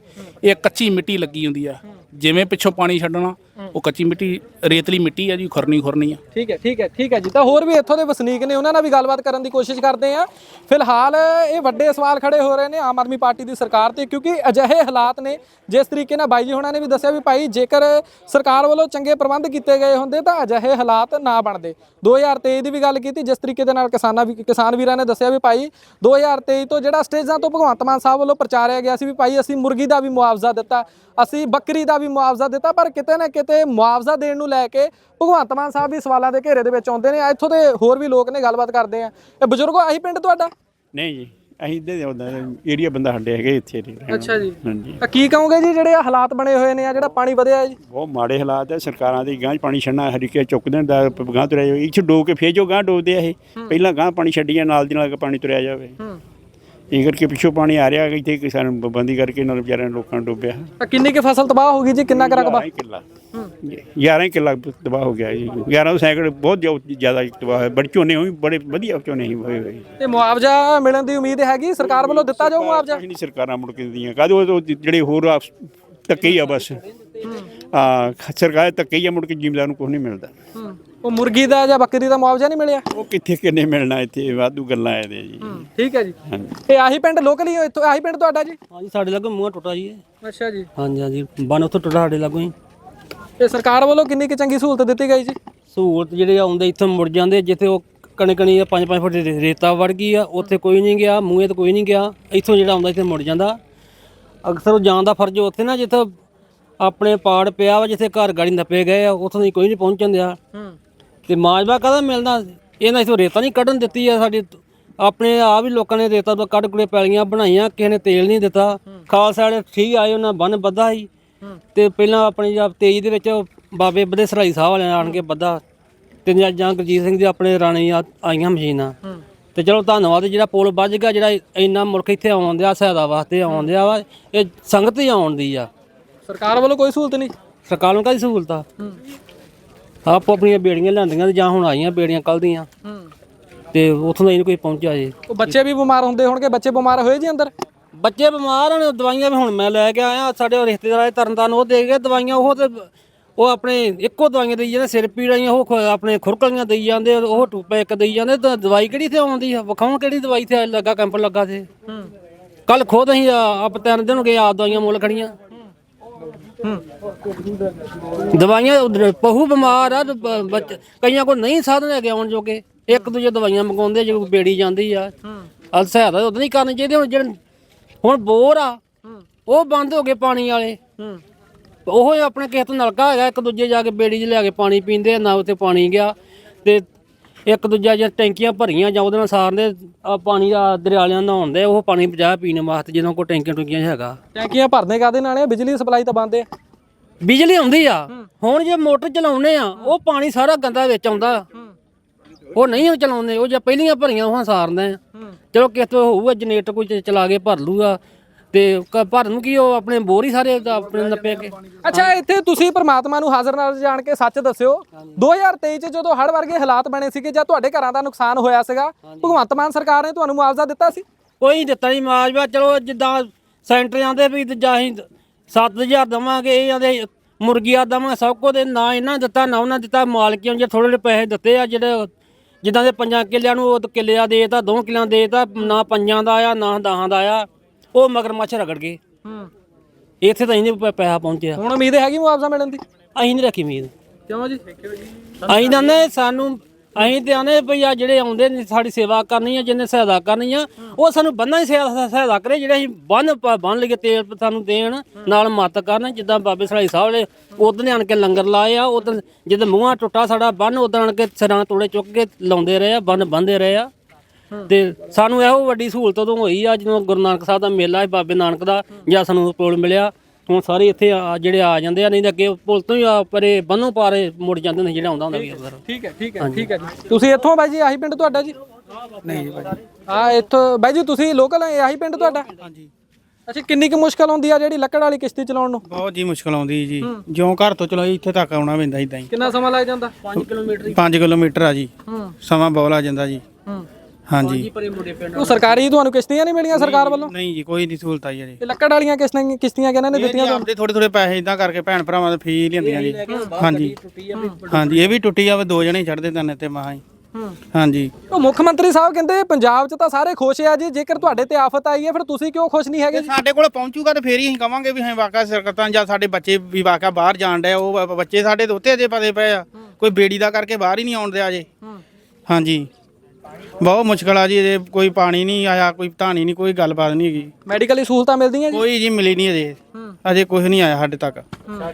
ਇਹ ਕੱਚੀ ਮਿੱਟੀ ਲੱਗੀ ਹੁੰਦੀ ਆ। ਜਿਵੇਂ ਪਿੱਛੋਂ ਪਾਣੀ ਛੱਡਣਾ, ਉਹ ਕੱਚੀ ਮਿੱਟੀ, ਰੇਤਲੀ ਮਿੱਟੀ ਆ ਜੀ, ਖੁਰਨੀ ਖੁਰਨੀ ਆ। ਠੀਕ ਹੈ ਠੀਕ ਹੈ ਠੀਕ ਹੈ ਜੀ। ਤਾਂ ਹੋਰ ਵੀ ਇੱਥੋਂ ਦੇ ਵਸਨੀਕ ਨੇ, ਉਹਨਾਂ ਨਾਲ ਵੀ ਗੱਲਬਾਤ ਕਰਨ ਦੀ ਕੋਸ਼ਿਸ਼ ਕਰਦੇ ਆ ਫਿਲਹਾਲ ਇਹ ਵੱਡੇ ਸਵਾਲ ਖੜੇ ਹੋ ਰਹੇ ਨੇ ਆਮ ਆਦਮੀ ਪਾਰਟੀ ਦੀ ਸਰਕਾਰ ਤੇ, ਕਿਉਂਕਿ ਅਜਿਹੇ ਹਾਲਾਤ ਨੇ, ਜਿਸ ਤਰੀਕੇ ਨਾਲ ਬਾਈ ਜੀ ਹੁਣਾਂ ਨੇ ਵੀ ਦੱਸਿਆ ਵੀ ਭਾਈ, ਜੇਕਰ ਸਰਕਾਰ ਵੱਲੋਂ ਚੰਗੇ ਪ੍ਰਬੰਧ ਕੀਤੇ ਗਏ ਹੁੰਦੇ, ਤਾਂ ਅਜਿਹੇ ਹਾਲਾਤ ਨਾ ਬਣਦੇ। 2023 ਦੀ ਵੀ ਗੱਲ ਕੀਤੀ, ਜਿਸ ਤਰੀਕੇ ਦੇ ਨਾਲ ਕਿਸਾਨਾਂ ਵੀ, ਕਿਸਾਨ ਵੀਰਾਂ ਨੇ ਦੱਸਿਆ ਵੀ ਭਾਈ 2023 ਤੋਂ ਜਿਹੜਾ ਸਟੇਜਾਂ ਤੋਂ ਭਗਵੰਤ ਮਾਨ ਸਾਹਿਬ ਵੱਲੋਂ ਪ੍ਰਚਾਰਿਆ ਗਿਆ ਸੀ ਵੀ ਭਾਈ, ਅਸੀਂ ਮੁਰਗੀ ਦਾ ਵੀ ਮੁਆਵਜ਼ਾ ਦਿੱਤਾ, ਅਸੀਂ ਬੱਕਰੀ ਦਾ ਵੀ ਮੁਆਵਜ਼ਾ ਦਿੱਤਾ ਪਰ ਕਿਤੇ ਨਾ ਕਿਤੇ ਮੁਆਵਜ਼ਾ ਦੇਣ ਨੂੰ ਲੈ ਕੇ ਭਗਵੰਤ ਮਾਨ ਸਾਹਿਬ ਵੀ ਸਵਾਲਾਂ ਦੇ ਘੇਰੇ ਦੇ ਵਿੱਚ ਆਉਂਦੇ ਨੇ। ਇੱਥੋਂ ਦੇ ਹੋਰ ਵੀ ਲੋਕ ਨੇ ਗੱਲਬਾਤ ਕਰਦੇ ਆ। ਇਹ ਬਜ਼ੁਰਗੋ ਆਹੀ ਪਿੰਡ ਤੁਹਾਡਾ? ਨਹੀਂ ਜੀ ਅਸੀਂ ਇੱਧਰ ਦੇ ਏਰੀਆ ਬੰਦਾ ਸਾਡੇ ਹੈਗੇ ਇੱਥੇ ਨਹੀਂ ਰਹਿਣ। ਅੱਛਾ ਜੀ। ਹਾਂਜੀ। ਤਾਂ ਕੀ ਕਹੋਗੇ ਜੀ ਜਿਹੜੇ ਹਾਲਾਤ ਬਣੇ ਹੋਏ ਨੇ ਆ ਜਿਹੜਾ ਪਾਣੀ ਵਧਿਆ ਹੈ ਜੀ? ਬਹੁਤ ਮਾੜੇ ਹਾਲਾਤ ਹੈ ਸਰਕਾਰਾਂ ਦੇ ਗਾਂ 'ਚ ਪਾਣੀ ਛੱਡਣਾ ਹਰੀਕੇ ਚੁੱਕਦੇ ਨੇ ਦਾ ਗਾਂ ਤੁਰਿਆ ਜਾਵੇ। ਇੱਥੇ ਡੋ ਕੇ ਫੇਰ ਜੋ ਗਾਂ ਡੋਬਦੇ ਆ ਇਹ। ਪਹਿਲਾਂ ਗਾਂ ਪਾਣੀ ਛੱਡੀਆਂ ਨਾਲ ਦੀ ਨਾਲ ਪਾਣੀ ਤੁਰਿਆ ਜਾਵੇ। ਇਹ ਕਰਕੇ ਪਿੱਛੋਂ ਪਾਣੀ ਆ ਰਿਹਾ ਇੱਥੇ ਕਿਸਾਨ ਬੰਦੀ ਕਰਕੇ ਨਾਲ ਵਿਚਾਰਿਆਂ ਲੋਕਾਂ ਨੂੰ ਡੁੱਬਿਆ। ਤਾਂ ਕਿੰਨੀ ਕੀ ਫਸਲ ਤਬਾਹ ਹੋ ਗਈ ਜੀ? ਕਿੰਨਾ ਕੁ ਰਕਬਾ? 11 ਕਿੱਲਾ। 11 ਕਿੱਲਾ ਤਬਾਹ ਹੋ ਗਿਆ ਜੀ। 11 ਸੈਂਕੜ ਬਹੁਤ ਜ਼ਿਆ- ਜ਼ਿਆਦਾ ਤਬਾਹ ਹੋਇਆ। ਬੜੇ ਝੋਨੇ ਹੋਏ ਬੜੇ ਵਧੀਆ ਝੋਨੇ ਹੀ ਹੋਏ ਹੋਏ। ਤੇ ਮੁਆਵਜ਼ਾ ਮਿਲਣ ਦੀ ਉਮੀਦ ਹੈਗੀ? ਸਰਕਾਰ ਵੱਲੋਂ ਦਿੱਤਾ ਜਾਊ ਮੁਆਵਜ਼ਾ? ਨਹੀਂ ਸਰਕਾਰਾਂ ਮੁੜ ਕੇ ਦਿੰਦੀਆਂ। ਕਾਹਦੇ ਜਿਹੜੇ ਹੋਰ ਧੱਕੇ ਹੀ ਆ ਬਸ। ਆ ਸਰਕਾਰ ਧੱਕੇ ਹੀ ਆ ਮੁੜ ਕੇ ਜ਼ਿਮੀਦਾਰ ਨੂੰ ਕੁਝ ਨਹੀਂ ਮਿਲਦਾ। ਉਹ ਮੁਰਗੀ ਦਾ ਜਾਂ ਬੱਕਰੀ ਦਾ ਮੁਆਵਜ਼ਾ ਨਹੀਂ ਮਿਲਿਆ? ਉਹ ਕਿੱਥੇ ਕਿੰਨੇ ਮਿਲਣਾ ਇੱਥੇ? ਵਾਧੂ ਗੱਲਾਂ ਇਹਦੇ ਜੀ। ਠੀਕ ਹੈ ਜੀ। ਇਹ ਆਹੀ ਪਿੰਡ ਲੋਕਲ ਹੀ ਇੱਥੋਂ? ਆਹੀ ਪਿੰਡ ਤੁਹਾਡਾ ਜੀ? ਹਾਂਜੀ ਸਾਡੇ ਲਾਗੋਂ ਮੂੰਹ ਟੁੱਟਾ ਜੀ ਇਹ। ਅੱਛਾ ਜੀ। ਹਾਂਜੀ ਹਾਂਜੀ। ਬਨ ਉੱਥੋਂ ਟੁੱਟਾ ਸਾਡੇ ਲਾਗੋਂ ਹੀ। ਇਹ ਸਰਕਾਰ ਵੱਲੋਂ ਕਿੰਨੀ ਕੁ ਚੰਗੀ ਸਹੂਲਤ ਦਿੱਤੀ ਗਈ ਜੀ? ਸਹੂਲਤ ਜਿਹੜੇ ਆਉਂਦੇ ਇੱਥੋਂ ਮੁੜ ਜਾਂਦੇ ਜਿੱਥੇ ਉਹ ਕਣੇ ਕਣੀ 5-5 ਫੁੱਟ ਰੇ- ਰੇਤਾ ਵੜ ਗਈ ਆ ਉੱਥੇ ਕੋਈ ਨਹੀਂ ਗਿਆ ਮੂਹੇ ਤੇ ਕੋਈ ਨਹੀਂ ਗਿਆ। ਇੱਥੋਂ ਜਿਹੜਾ ਆਉਂਦਾ ਇੱਥੇ ਮੁੜ ਜਾਂਦਾ। ਅਕਸਰ ਉਹ ਜਾਣ ਦਾ ਫਰਜ਼ ਉੱਥੇ ਨਾ ਜਿੱਥੇ ਆਪਣੇ ਪਾੜ ਪਿਆ ਵਾ ਜਿੱਥੇ ਘਰ ਗਾੜੀ ਨੱਪੇ ਗਏ ਆ ਉੱਥੋਂ ਦੀ ਕੋਈ ਨਹੀਂ ਪਹੁੰਚਣ ਦਿਆ। ਤੇ ਮਾਜਵਾ ਕਦਾ ਮਿਲਦਾ ਇਹਨਾਂ ਇਥੋਂ ਰੇਤਾ ਨਹੀਂ ਕੱਢਣ ਦਿੱਤੀ ਆ ਸਾਡੀ। ਆਪਣੇ ਆ ਵੀ ਲੋਕਾਂ ਨੇ ਰੇਤਾ ਤੋਂ ਕੱਢ ਕੁੜੇ ਪੈਲੀਆਂ ਬਣਾਈਆਂ ਕਿਸੇ ਨੇ ਤੇਲ ਨਹੀਂ ਦਿੱਤਾ। ਖਾਲਸਾ ਵਾਲੇ ਠੀਕ ਆਏ ਉਹਨਾਂ ਬੰਨ ਬੱਧਾ ਸੀ। ਤੇ ਪਹਿਲਾਂ ਆਪਣੀ ਜਦ 23 ਦੇ ਵਿੱਚ ਬਾਬੇ ਬਦੇ ਸਰਾਈ ਸਾਹਿਬ ਵਾਲਿਆਂ ਆਣ ਕੇ ਬੱਧਾ ਤੇ ਜਾਂ ਗੁਰਜੀਤ ਸਿੰਘ ਦੀ ਆਪਣੇ ਰਾਣੀ ਆ- ਆਈਆਂ ਮਸ਼ੀਨਾਂ। ਤੇ ਚਲੋ ਧੰਨਵਾਦ ਜਿਹੜਾ ਪੁਲ ਵੱਜ ਗਿਆ ਜਿਹੜਾ ਇੰਨਾ ਮੁਲਕ ਇੱਥੇ ਆਉਣ ਦਿਆ ਸਹਾਇਤਾ ਵਾਸਤੇ ਆਉਣ ਦਿਆ ਵਾ ਇਹ ਸੰਗਤ ਹੀ ਆਉਣ ਦੀ ਆ। ਸਰਕਾਰ ਵੱਲੋਂ ਕੋਈ ਸਹੂਲਤ ਨਹੀਂ? ਸਰਕਾਰ ਨੂੰ ਕਾਹਦੀ ਸਹੂਲਤ ਆ? ਆਪੋ ਆਪਣੀਆਂ ਬੇੜੀਆਂ ਲਿਆਂਦੀਆਂ ਤੇ ਜਾਂ ਹੁਣ ਆਈਆਂ ਬੇੜੀਆਂ ਕੱਲ ਦੀਆਂ। ਤੇ ਉੱਥੋਂ ਦਾ ਹੀ ਨਹੀਂ ਕੋਈ ਪਹੁੰਚਿਆ ਜੇ। ਉਹ ਬੱਚੇ ਵੀ ਬਿਮਾਰ ਹੁੰਦੇ ਹੋਣਗੇ ਬੱਚੇ ਬਿਮਾਰ ਹੋਏ ਜੀ ਅੰਦਰ? ਬੱਚੇ ਬਿਮਾਰ ਹਨ ਦਵਾਈਆਂ ਵੀ ਹੁਣ ਮੈਂ ਲੈ ਕੇ ਆਇਆ ਸਾਡੇ ਰਿਸ਼ਤੇਦਾਰ ਆਏ ਤਰਨਤਾਰਨ ਉਹ ਦੇ ਗਏ ਦਵਾਈਆਂ ਉਹ ਤੇ ਉਹ ਆਪਣੇ ਇੱਕੋ ਦਵਾਈਆਂ ਦੇਈ ਜਾਂਦੇ ਸਿਰ ਪੀੜ ਵਾਲੀਆਂ ਉਹ ਖ- ਆਪਣੇ ਖੁਰਕਲੀਆਂ ਦੇਈ ਜਾਂਦੇ ਉਹ ਟੂਪਾ ਇੱਕ ਦੇਈ ਜਾਂਦੇ ਤਾਂ ਦਵਾਈ ਕਿਹੜੀ ਤੇ ਆਉਂਦੀ ਆ? ਵਿਖਾਉਣ ਕਿਹੜੀ ਦਵਾਈ ਤੇ ਲੱਗਾ ਕੈਂਪ ਲੱਗਾ ਤੇ। ਕੱਲ ਖੁਦ ਅਸੀਂ ਆਪ ਤਿੰਨ ਦਿਨ ਹੋ ਗਏ ਆਪ ਦਵਾਈਆਂ ਮੁੱਲ ਖੜੀਆਂ। ਦਵਾਈਆਂ ਉਧਰ ਪਹੂ ਬਿਮਾਰ ਆ ਤੇ ਬ- ਬੱਚ- ਕਈਆਂ ਕੋਲ ਨਹੀਂ ਸਾਧਨ ਹੈਗੇ ਆਉਣ ਜੋਗੇ। ਇੱਕ ਦੂਜੇ ਦਵਾਈਆਂ ਮੰਗਾਉਂਦੇ ਜੇ ਕੋਈ ਬੇੜੀ ਜਾਂਦੀ ਆ। ਅਲ ਸਹਾਇਤਾ ਉਦੋਂ ਨਹੀਂ ਕਰਨੀ ਚਾਹੀਦੀ ਹੁਣ ਜਿਹੜੇ ਹੁਣ ਬੋਰ ਆ ਉਹ ਬੰਦ ਹੋ ਗਏ ਪਾਣੀ ਵਾਲੇ। ਉਹ ਆਪਣੇ ਕਿਸੇ ਤੋਂ ਨਲਕਾ ਹੈਗਾ ਇੱਕ ਦੂਜੇ ਜਾ ਕੇ ਬੇੜੀ 'ਚ ਲਿਆ ਕੇ ਪਾਣੀ ਪੀਂਦੇ ਆ, ਨਾ ਉੱਥੇ ਪਾਣੀ ਗਿਆ। ਤੇ ਇੱਕ ਦੂਜਾ ਜੇ ਟੈਂਕੀਆਂ ਭਰੀਆਂ ਜਾਂ ਉਹਦੇ ਨਾਲ ਸਾਰਦੇ ਆ ਪਾਣੀ ਆ ਦਰਿਆਲਿਆਂ ਨਹਾਉਂਦੇ ਉਹ ਪਾਣੀ ਬਜਾ ਪੀਣ ਵਾਸਤੇ ਜਦੋਂ ਕੋਈ ਟੈਂਕੀਆਂ ਟੁੰਕੀਆਂ ਹੈਗਾ। ਟੈਂਕੀਆਂ ਭਰਨੇ ਕਾਦੇ ਨਾਲ ਆ? ਬਿਜਲੀ ਸਪਲਾਈ ਤਾਂ ਬੰਦ ਆ। ਬਿਜਲੀ ਆਉਂਦੀ ਆ। ਹੁਣ ਜੇ ਮੋਟਰ ਚਲਾਉਨੇ ਆ ਉਹ ਪਾਣੀ ਸਾਰਾ ਗੰਦਾ ਵਿੱਚ ਆਉਂਦਾ। ਉਹ ਨਹੀਂ ਉਹ ਚਲਾਉਂਦੇ ਉਹ ਜੇ ਪਹਿਲੀਆਂ ਭਰੀਆਂ ਉਹ ਸਾਰਦੇ ਆ। ਚਲੋ ਕਿਸ ਤੋਂ ਹੋਊਗਾ ਜਨਰੇਟਰ ਕੋਈ ਚਲਾ ਕੇ ਭਰ ਲੂਗਾ। ਤੇ ਕ- ਭਰਨ ਨੂੰ ਕੀ ਉਹ ਆਪਣੇ ਬੋਰ ਹੀ ਸਾਰੇ ਤਾਂ ਆਪਣੇ ਨੱਪੇ ਕੇ ਅੱਛਾ ਇੱਥੇ ਤੁਸੀਂ ਪ੍ਰਮਾਤਮਾ ਨੂੰ ਹਾਜ਼ਰ ਨਾਲ ਜਾਣ ਕੇ ਸੱਚ ਦੱਸਿਓ। 2023 ਚ ਜਦੋਂ ਹੜ੍ਹ ਵਰਗੇ ਹਾਲਾਤ ਬਣੇ ਸੀਗੇ ਜਾਂ ਤੁਹਾਡੇ ਘਰਾਂ ਦਾ ਨੁਕਸਾਨ ਹੋਇਆ ਸੀਗਾ ਭਗਵੰਤ ਮਾਨ ਸਰਕਾਰ ਨੇ ਤੁਹਾਨੂੰ ਮੁਆਵਜ਼ਾ ਦਿੱਤਾ ਸੀ? ਕੋਈ ਦਿੱਤਾ ਨਹੀਂ ਮਾਜਵਾ ਚਲੋ ਜਿੱਦਾਂ ਸੈਂਟਰ ਜਾਂਦੇ ਵੀ ਤੇ ਜਾਂ ਅਸੀਂ 7000 ਦਵਾਂਗੇ ਇਹ ਜਾਂਦੇ ਮੁਰਗੀਆਂ ਦਵਾਂਗੇ ਸਭ ਕੁਝ ਦੇ ਨਾ ਇਹਨਾਂ ਦਿੱਤਾ ਨਾ ਉਹਨਾਂ ਦਿੱਤਾ ਮਾਲਕੀਆਂ ਜੇ ਥੋੜੇ ਜਿਹੇ ਪੈਸੇ ਦਿੱਤੇ ਆ ਜਿਹੜੇ ਜਿੱਦਾਂ ਦੇ ਪੰਜਾਂ ਕਿੱਲਿਆਂ ਨੂੰ ਉਹ ਕਿੱਲਿਆਂ ਦੇਤਾ ਦੋ ਕਿੱਲਿਆਂ ਦੇਤਾ ਨਾ ਪੰਜਾਂ ਦਾ ਆਇਆ ਨਾ ਦਹਾਂ ਦਾ ਆਇਆ। ਉਹ ਮਗਰਮੱਛ ਰਗੜ ਗਏ। ਇੱਥੇ ਤਾਂ ਇਹਨੇ ਪੈਸਾ ਪਹੁੰਚਿਆ। ਹੁਣ ਉਮੀਦ ਹੈਗੀ ਮੁਆਵਜ਼ਾ ਮਿਲਣ ਦੀ? ਅਸੀਂ ਨਹੀਂ ਰੱਖੀ ਉਮੀਦ। ਕਿਉਂ ਜੀ? ਅਸੀਂ ਕਹਿੰਦੇ ਸਾਨੂੰ ਅਸੀਂ ਤੇ ਆਨੇ ਭਈ ਆ ਜਿਹੜੇ ਆਉਂਦੇ ਨੇ ਸਾਡੀ ਸੇਵਾ ਕਰਨੀ ਆ ਜਿੰਨੇ ਸਹਾਇਤਾ ਕਰਨੀ ਆ ਉਹ ਸਾਨੂੰ ਬੰਨਾਂ ਹੀ ਸਹਾਇਤਾ ਸਹਾਇਤਾ ਕਰੇ ਜਿਹੜੇ ਅਸੀਂ ਬੰਨ ਬੰਨ ਲਈਏ ਤੇਲ ਸਾਨੂੰ ਦੇਣ ਨਾਲ ਮਦਦ ਕਰਨ ਜਿੱਦਾਂ ਬਾਬੇ ਸਲਾਈ ਸਾਹਿਬ ਨੇ ਉਦੋਂ ਆਣ ਕੇ ਲੰਗਰ ਲਾਏ ਆ ਉਦੋਂ ਜਦੋਂ ਮੂੰਹਾਂ ਟੁੱਟਾ ਸਾਡਾ ਬੰਨ ਉਦੋਂ ਆਣ ਕੇ ਸਿਰਾਂ ਤੋੜੇ ਚੁੱਕ ਕੇ ਲਾਉਂਦੇ ਰਹੇ ਆ ਬੰਨ ਬੰਦੇ ਰਹੇ ਆ। ਤੇ ਸਾਨੂੰ ਇਹੋ ਵੱਡੀ ਸਹੂਲਤ ਉਦੋਂ ਹੋਈ ਆ ਜਦੋਂ ਗੁਰੂ ਨਾਨਕ ਸਾਹਿਬ ਦਾ ਮੇਲਾ ਸੀ ਬਾਬੇ ਨਾਨਕ ਦਾ ਜਾਂ ਸਾਨੂੰ ਪੁਲ ਮਿਲਿਆ। ਹੁਣ ਸਾਰੇ ਇੱਥੇ ਆ ਜਿਹੜੇ ਆ ਜਾਂਦੇ ਆ ਨਹੀਂ ਤਾਂ ਅੱਗੇ ਪੁਲ ਤੋਂ ਹੀ ਆ ਪਰੇ ਬੰਨੋਂ ਪਾਰੇ ਮੁੜ ਜਾਂਦੇ ਨੇ ਜਿਹੜਾ ਆਉਂਦਾ ਹੁੰਦਾ ਵੀ ਅੰਦਰ ਠੀਕ ਹੈ ਠੀਕ ਹੈ ਠੀਕ ਹੈ ਜੀ। ਤੁਸੀਂ ਇੱਥੋਂ ਬਾਈ ਜੀ ਆਹੀ ਪਿੰਡ ਤੁਹਾਡਾ ਜੀ? ਨਹੀਂ ਜੀ ਬਾਈ ਆ ਇੱਥੋਂ ਬਾਈ ਜੀ ਤੁਸੀਂ ਲੋਕਲ ਹੈ ਆਹੀ ਪਿੰਡ ਤੁਹਾਡਾ? ਹਾਂਜੀ। ਅੱਛਾ ਕਿੰਨੀ ਕੁ ਮੁਸ਼ਕਲ ਆਉਂਦੀ ਆ ਜਿਹੜੀ ਲੱਕੜ ਵਾਲੀ ਕਿਸ਼ਤੀ ਚਲਾਉਣ ਨੂੰ? ਬਹੁਤ ਜੀ ਮੁਸ਼ਕਲ ਆਉਂਦੀ ਜੀ। ਜਿਉਂ ਘਰ ਤੋਂ ਚਲੋ ਇੱਥੇ ਤੱਕ ਆਉਣਾ ਪੈਂਦਾ ਇਦਾਂ ਹੀ। ਕਿੰਨਾ ਸਮਾਂ ਲੱਗ ਜਾਂਦਾ? 5 ਕਿਲੋਮੀਟਰ ਆ ਜੀ। ਸਮਾਂ ਬਹੁਤ ਲੱਗ ਜਾਂਦਾ ਜੀ। ਹਾਂਜੀ। ਉਹ ਸਰਕਾਰੀ ਤੁਹਾਨੂੰ ਕਿਸ਼ਤੀਆਂ ਨਹੀਂ ਮਿਲੀਆਂ ਸਰਕਾਰ ਵੱਲੋਂ? ਨਹੀਂ ਜੀ ਕੋਈ ਨਹੀਂ ਸਹੂਲਤ ਆਈ ਜੀ ਤੇ ਲੱਕੜ ਵਾਲੀਆਂ ਕਿਸ਼ਤੀਆਂ ਕਿਸ਼ਤੀਆਂ ਕਿਹਨਾਂ ਨੇ ਦਿੱਤੀਆਂ ਤੁਹਾਨੂੰ? ਆਪਦੇ ਥੋੜੇ ਥੋੜੇ ਪੈਸੇ ਇਦਾਂ ਕਰਕੇ ਭੈਣ ਭਰਾਵਾਂ ਦੇ ਫੀ ਲੈਂਦੀਆਂ ਜੀ। ਹਾਂਜੀ। ਹਾਂਜੀ ਇਹ ਵੀ ਟੁੱਟੀ ਆ ਵੀ ਦੋ ਜਣੇ ਚੜਦੇ ਤਨ ਤੇ ਮਹਾ ਹੀ। ਹਾਂਜੀ। ਉਹ ਮੁੱਖ ਮੰਤਰੀ ਸਾਹਿਬ ਕਹਿੰਦੇ ਪੰਜਾਬ 'ਚ ਤਾਂ ਸਾਰੇ ਖੁਸ਼ ਆ ਜੀ ਜੇਕਰ ਤੁਹਾਡੇ ਤੇ ਆਫਤ ਆਈ ਹੈ ਫਿਰ ਤੁਸੀਂ ਕਿਉਂ ਖੁਸ਼ ਨਹੀਂ ਹੈਗੇ ਜੀ ਸਾਡੇ ਕੋਲ ਪਹੁੰਚੂਗਾ ਤੇ ਫੇਰ ਹੀ ਅਸੀਂ ਕਵਾਂਗੇ ਵੀ ਹਾਂ ਵਾਕਾ ਸਰਕਤਾਂ ਜਾਂ ਸਾਡੇ ਬੱਚੇ ਵੀ ਵਾਕਾ ਬਾਹਰ ਜਾਣ ਡਏ ਉਹ ਬੱਚੇ ਸਾਡੇ ਉੱਤੇ ਅਜੇ ਪਦੇ ਪਏ ਆ। ਕੋਈ ਬੇੜੀ ਦਾ ਕਰਕੇ ਬਾਹਰ ਹੀ ਨਹੀਂ ਆਉਣ ਦਿਆ ਜੇ ਹਾਂਜੀ। ਬਹੁਤ ਮੁਸ਼ਕਲ ਆ ਜੀ ਅਜੇ ਕੋਈ ਪਾਣੀ ਨਹੀਂ ਆਇਆ ਕੋਈ ਧਾਣੀ ਨਹੀਂ ਕੋਈ ਗੱਲਬਾਤ ਨਹੀਂ ਹੈਗੀ। ਮੈਡੀਕਲੀ ਸਹੂਲਤਾਂ ਮਿਲਦੀਆਂ ਜੀ? ਕੋਈ ਜੀ ਮਿਲੀ ਨਹੀਂ ਅਜੇ। ਅਜੇ ਕੁਝ ਨਹੀਂ ਆਇਆ ਸਾਡੇ ਤੱਕ।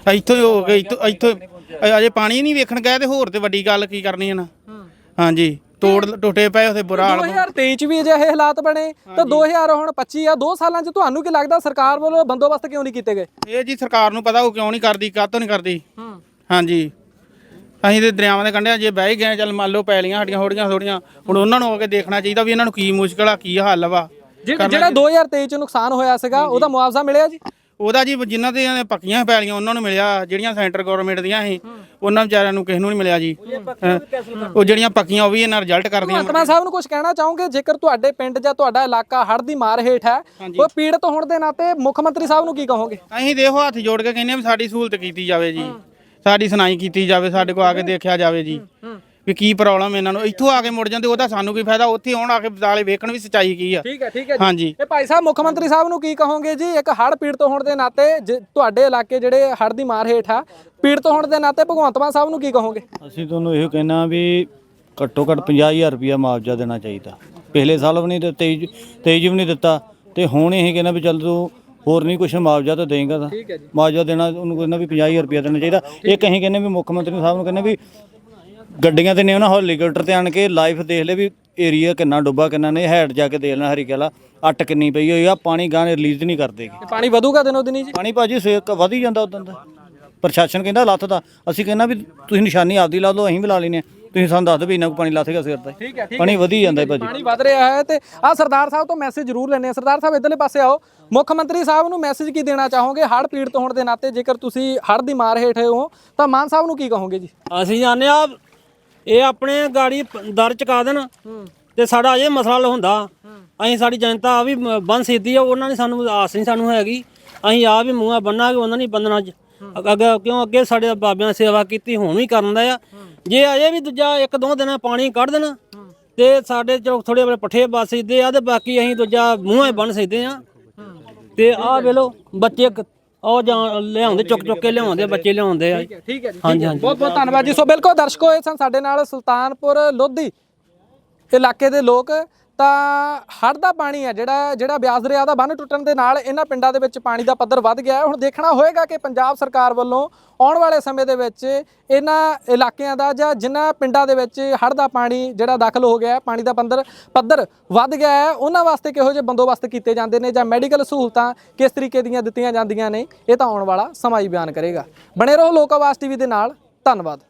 ਇੱਥੋਂ ਹੀ ਹੋ ਗਏ ਇੱਥੋਂ ਇੱਥੋਂ ਅਜੇ ਪਾਣੀ ਨਹੀਂ ਵੇਖਣ ਗਏ ਤੇ ਹੋਰ ਤੇ ਵੱਡੀ ਗੱਲ ਕੀ ਕਰਨੀ ਹੈ ਨਾ। ਹਾਂਜੀ ਤੋੜ ਟੁੱਟੇ ਪਏ ਉਥੇ ਬੁਰਾ ਹਾਲ 2023 ਚ ਵੀ ਅਜਿਹੇ ਹਾਲਾਤ ਬਣੇ ਤਾਂ 2000 ਹੁਣ 25 ਆ 2 ਸਾਲਾਂ ਚ ਤੁਹਾਨੂੰ ਕੀ ਲੱਗਦਾ ਸਰਕਾਰ ਵੱਲੋਂ ਬੰਦੋਬਸਤ ਕਿਉਂ ਨਹੀਂ ਕੀਤੇ ਗਏ? ਇਹ ਜੀ ਸਰਕਾਰ ਨੂੰ ਪਤਾ ਉਹ ਕਿਉਂ ਨਹੀਂ ਕਰਦੀ ਕਾਹਤੋਂ ਨਹੀਂ ਕਰਦੀ। ਹਾਂਜੀ। ਅਸੀਂ ਤੇ ਦਰਿਆਵਾਂ ਦੇ ਕੰਢਿਆਂ ਜੇ ਬਹਿ ਹੀ ਗਏ ਚੱਲ ਮੰਨ ਲਓ ਪੈਲੀਆਂ ਸਾਡੀਆਂ ਥੋੜੀਆਂ ਥੋੜੀਆਂ ਹੁਣ ਉਹਨਾਂ ਨੂੰ ਹੋ ਕੇ ਦੇਖਣਾ ਚਾਹੀਦਾ ਵੀ ਇਹਨਾਂ ਨੂੰ ਕੀ ਮੁਸ਼ਕਲ ਆ ਕੀ ਹੱਲ ਵਾ। ਜਿਹੜਾ ਜਿਹੜਾ 2023 ਚ ਨੁਕਸਾਨ ਹੋਇਆ ਸੀਗਾ ਉਹਦਾ ਮੁਆਵਜ਼ਾ ਮਿਲਿਆ ਜੀ? ਉਹਦਾ ਜੀ ਜਿਨ੍ਹਾਂ ਦੇ ਪੱਕੀਆਂ ਪੈਲੀਆਂ ਉਹਨਾਂ ਨੂੰ ਮਿਲਿਆ ਜਿਹੜੀਆਂ ਸੈਂਟਰ ਗਵਰਨਮੈਂਟ ਦੀਆਂ ਸੀ ਉਹਨਾਂ ਵਿਚਾਰਿਆਂ ਨੂੰ ਕਿਸੇ ਨੂੰ ਨਹੀਂ ਮਿਲਿਆ ਜੀ। ਉਹ ਜਿਹੜੀਆਂ ਪੱਕੀਆਂ ਉਹ ਵੀ ਇਹਨਾਂ ਰਿਜ਼ਲਟ ਕਰਦੀਆਂ ਭਗਵੰਤ ਸਾਹਿਬ ਨੂੰ ਕੁਝ ਕਹਿਣਾ ਚਾਹੋਗੇ? ਜੇਕਰ ਤੁਹਾਡੇ ਪਿੰਡ ਜਾਂ ਤੁਹਾਡਾ ਇਲਾਕਾ ਹੜ੍ਹ ਦੀ ਮਾਰ ਹੇਠ ਹੈ ਉਹ ਪੀੜਤ ਹੋਣ ਦੇ ਨਾਤੇ ਮੁੱਖ ਮੰਤਰੀ ਸਾਹਿਬ ਨੂੰ ਕੀ ਕਹੋਗੇ? ਅਸੀਂ ਦੇਖੋ ਹੱਥ ਜੋੜ ਕੇ ਕਹਿੰਦੇ ਆ ਵੀ ਸਾਡੀ ਸਹੂਲਤ ਕੀਤੀ ਜਾਵੇ ਜੀ। ਸਾਡੀ ਸੁਣਾਈ ਕੀਤੀ ਜਾਵੇ ਸਾਡੇ ਕੋਲ ਆ ਕੇ ਦੇਖਿਆ ਜਾਵੇ ਜੀ। ਵੀ ਕੀ ਪ੍ਰੋਬਲਮ ਇਹਨਾਂ ਨੂੰ। ਇੱਥੋਂ ਆ ਕੇ ਮੁੜ ਜਾਂਦੇ ਉਹਦਾ ਸਾਨੂੰ ਕੀ ਫਾਇਦਾ ਉੱਥੇ ਆਉਣ ਆ ਕੇ ਬਦਾਲੇ ਵੇਖਣ ਵੀ ਸੱਚਾਈ ਕੀ ਆ। ਠੀਕ ਹੈ ਠੀਕ ਹੈ ਹਾਂਜੀ। ਇਹ ਭਾਈ ਸਾਹਿਬ ਮੁੱਖ ਮੰਤਰੀ ਸਾਹਿਬ ਨੂੰ ਕੀ ਕਹੋਗੇ ਜੀ? ਇੱਕ ਹੜ੍ਹ ਪੀੜਤ ਹੋਣ ਦੇ ਨਾਤੇ ਤੁਹਾਡੇ ਇਲਾਕੇ ਜਿਹੜੇ ਹੜ੍ਹ ਦੀ ਮਾਰ ਹੇਠ ਆ ਪੀੜਤ ਹੋਣ ਦੇ ਨਾਤੇ ਭਗਵੰਤ ਮਾਨ ਸਾਹਿਬ ਨੂੰ ਕੀ ਕਹੋਗੇ? ਅਸੀਂ ਤੁਹਾਨੂੰ ਇਹੋ ਕਹਿਣਾ ਵੀ ਘੱਟੋ ਘੱਟ 50000 ਰੁਪਇਆ ਮੁਆਵਜ਼ਾ ਦੇਣਾ ਚਾਹੀਦਾ। ਪਿਛਲੇ ਸਾਲ ਵੀ ਨਹੀਂ ਦਿੱਤੇ 23 ਵੀ ਨਹੀਂ ਦਿੱਤਾ ਤੇ ਹੁਣ ਇਹ ਕਹਿੰਦਾ ਵੀ ਚੱਲ ਤੂੰ ਹੋਰ ਨਹੀਂ ਕੁਛ ਮੁਆਵਜ਼ਾ ਤਾਂ ਦੇਂਗਾ ਤਾਂ। ਮੁਆਵਜ਼ਾ ਦੇਣਾ ਉਹਨੂੰ ਕਹਿੰਦਾ ਵੀ 50000 ਰੁਪਇਆ ਦੇਣਾ ਚਾਹੀਦਾ। ਇੱਕ ਅਸੀਂ ਕਹਿੰਦੇ ਵੀ ਮੁੱਖ ਮੰਤਰੀ ਸਾਹਿਬ ਨੂੰ ਕਹਿੰਦੇ ਵੀ ਗੱਡੀਆਂ ਤੇ ਨੇ ਉਹਨਾਂ ਹੈਲੀਕਾਪਟਰ ਤੇ ਆਣ ਕੇ ਲਾਈਵ ਦੇਖ ਲੈ ਵੀ ਏਰੀਆ ਕਿੰਨਾ ਡੁੱਬਾ ਕਿੰਨਾ ਨਹੀਂ ਹੈਡ ਜਾ ਕੇ ਦੇਖ ਲੈਣਾ ਹਰੀ ਕਲਾ ਅੱਟ ਕਿੰਨੀ ਪਈ ਹੋਈ ਆ ਪਾਣੀ ਗਾਂ ਰਿਲੀਜ਼ ਨਹੀਂ ਕਰਦੇਗੇ ਤੇ ਪਾਣੀ ਵਧੂਗਾ ਦਿਨੋ ਦਿਨੀ ਜੀ? ਪਾਣੀ ਭਾਜੀ ਸੇਕ ਵਧ ਹੀ ਜਾਂਦਾ ਉਦੋਂ ਦਾ। ਪ੍ਰਸ਼ਾਸਨ ਕਹਿੰਦਾ ਲੱਥ ਦਾ। ਅਸੀਂ ਕਹਿੰਦਾ ਵੀ ਤੁਸੀਂ ਨਿਸ਼ਾਨੀ ਆਪਦੀ ਲਾ ਲਓ ਅਸੀਂ ਵੀ ਲਾ ਲੈਨੇ ਆ ਤੁਸੀਂ ਸਾਨੂੰ ਦੱਸ ਦਿਓ ਵੀ ਇੰਨਾ ਕੁ ਪਾਣੀ ਲੱਥੇਗਾ ਸਿਰ ਤੇ। ਠੀਕ ਹੈ ਠੀਕ ਪਾਣੀ ਵਧੀ ਜਾਂਦਾ ਹੈ ਭਾਜੀ। ਪਾਣੀ ਵੱਧ ਰਿਹਾ ਹੈ ਤੇ ਆ ਸਰਦਾਰ ਸਾਹਿਬ ਤੋਂ ਮੈਸੇਜ ਜ਼ਰੂਰ ਲੈਣੇ ਆ ਸਰਦਾਰ ਸਾਹਿਬ ਇਧਰਲੇ ਪਾਸੇ ਆਓ। ਮੁੱਖ ਮੰਤਰੀ ਸਾਹਿਬ ਨੂੰ ਮੈਸੇਜ ਕੀ ਦੇਣਾ ਚਾਹੋਗੇ? ਹੜ੍ਹ ਪੀੜਤ ਹੋਣ ਦੇ ਨਾਤੇ ਜੇਕਰ ਤੁਸੀਂ ਹੜ੍ਹ ਦੀ ਮਾਰ ਹੇਠ ਹੋ ਤਾਂ ਮਾਨ ਸਾਹਿਬ ਨੂੰ ਕੀ ਕਹੋਗੇ ਜੀ? ਅਸੀਂ ਜਾਣਦੇ ਆ ਇਹ ਆਪਣੇ ਗਾੜੀ ਦਰ ਚੁਕਾ ਦੇਣ ਤੇ ਸਾਡਾ ਇਹ ਮਸਲਾ ਹੱਲ ਹੁੰਦਾ ਅਸੀਂ ਸਾਡੀ ਜਨਤਾ ਆ ਵੀ ਬੰਨ ਸਿੱਧੀ ਆ ਉਹਨਾਂ ਨੇ ਸਾਨੂੰ ਆਸ ਨਹੀਂ ਸਾਨੂੰ ਹੈਗੀ। ਅਸੀਂ ਆ ਵੀ ਮੂੰਹਾਂ ਬੰਨਾਂਗੇ ਉਹਨਾਂ ਨਹੀਂ ਬੰਨਣਾ ਅੱਗੇ ਕਿਉਂ ਅੱਗੇ ਸਾਡੇ ਬਾਬਿਆਂ ਨੇ ਸੇਵਾ ਕੀਤੀ ਹੁਣ ਵੀ ਕਰਨ ਦਾ ਆ। ਜੇ ਅਜੇ ਵੀ ਦੂਜਾ ਇੱਕ ਦੋ ਦਿਨਾਂ ਪਾਣੀ ਕੱਢ ਦੇਣ ਤੇ ਸਾਡੇ ਚਲੋ ਥੋੜੇ ਆਪਣੇ ਪੱਠੇ ਬਸ ਸਿੱਧੇ ਆ ਤੇ ਬਾਕੀ ਅਸੀਂ ਦੂਜਾ ਮੂੰਹਾਂ ਹੀ ਬੰਨ ਸਿੱਧੇ ਆ। ਤੇ ਆਹ ਵੇਲੋ ਬੱਚੇ ਉਹ ਜਾਂ ਲਿਆਉਂਦੇ ਚੁੱਕ ਚੁੱਕ ਕੇ ਲਿਆਉਂਦੇ ਬੱਚੇ ਲਿਆਉਂਦੇ ਆ। ਠੀਕ ਹੈ ਜੀ ਹਾਂਜੀ ਹਾਂਜੀ। ਬਹੁਤ ਬਹੁਤ ਧੰਨਵਾਦ ਜੀ। ਸੋ ਬਿਲਕੁਲ ਦਰਸ਼ਕੋ ਇਹ ਸਨ ਸਾਡੇ ਨਾਲ ਸੁਲਤਾਨਪੁਰ ਲੋਧੀ ਇਲਾਕੇ ਦੇ ਲੋਕ। ਤਾਂ ਹੜ੍ਹ ਦਾ ਪਾਣੀ ਹੈ ਜਿਹੜਾ ਜਿਹੜਾ ਬਿਆਸ ਦਰਿਆ ਦਾ ਬੰਨ ਟੁੱਟਣ ਦੇ ਨਾਲ ਇਹਨਾਂ ਪਿੰਡਾਂ ਦੇ ਵਿੱਚ ਪਾਣੀ ਦਾ ਪੱਧਰ ਵੱਧ ਗਿਆ ਹੁਣ ਦੇਖਣਾ ਹੋਏਗਾ ਕਿ ਪੰਜਾਬ ਸਰਕਾਰ ਵੱਲੋਂ ਆਉਣ ਵਾਲੇ ਸਮੇਂ ਦੇ ਵਿੱਚ ਇਹਨਾਂ ਇਲਾਕਿਆਂ ਦਾ ਜਾਂ ਜਿਨ੍ਹਾਂ ਪਿੰਡਾਂ ਦੇ ਵਿੱਚ ਹੜ੍ਹ ਦਾ ਪਾਣੀ ਜਿਹੜਾ ਦਾਖਲ ਹੋ ਗਿਆ ਹੈ, ਪਾਣੀ ਦਾ ਪੱਧਰ ਪੱਧਰ ਵੱਧ ਗਿਆ ਹੈ, ਉਹਨਾਂ ਵਾਸਤੇ ਕਿਹੋ ਜਿਹੇ ਬੰਦੋਬਸਤ ਕੀਤੇ ਜਾਂਦੇ ਨੇ ਜਾਂ ਮੈਡੀਕਲ ਸਹੂਲਤਾਂ ਕਿਸ ਤਰੀਕੇ ਦੀਆਂ ਦਿੱਤੀਆਂ ਜਾਂਦੀਆਂ ਨੇ, ਇਹ ਤਾਂ ਆਉਣ ਵਾਲਾ ਸਮਾਂ ਹੀ ਬਿਆਨ ਕਰੇਗਾ। ਬਣੇ ਰਹੋ ਲੋਕ ਆਵਾਜ਼ ਟੀਵੀ ਦੇ ਨਾਲ, ਧੰਨਵਾਦ।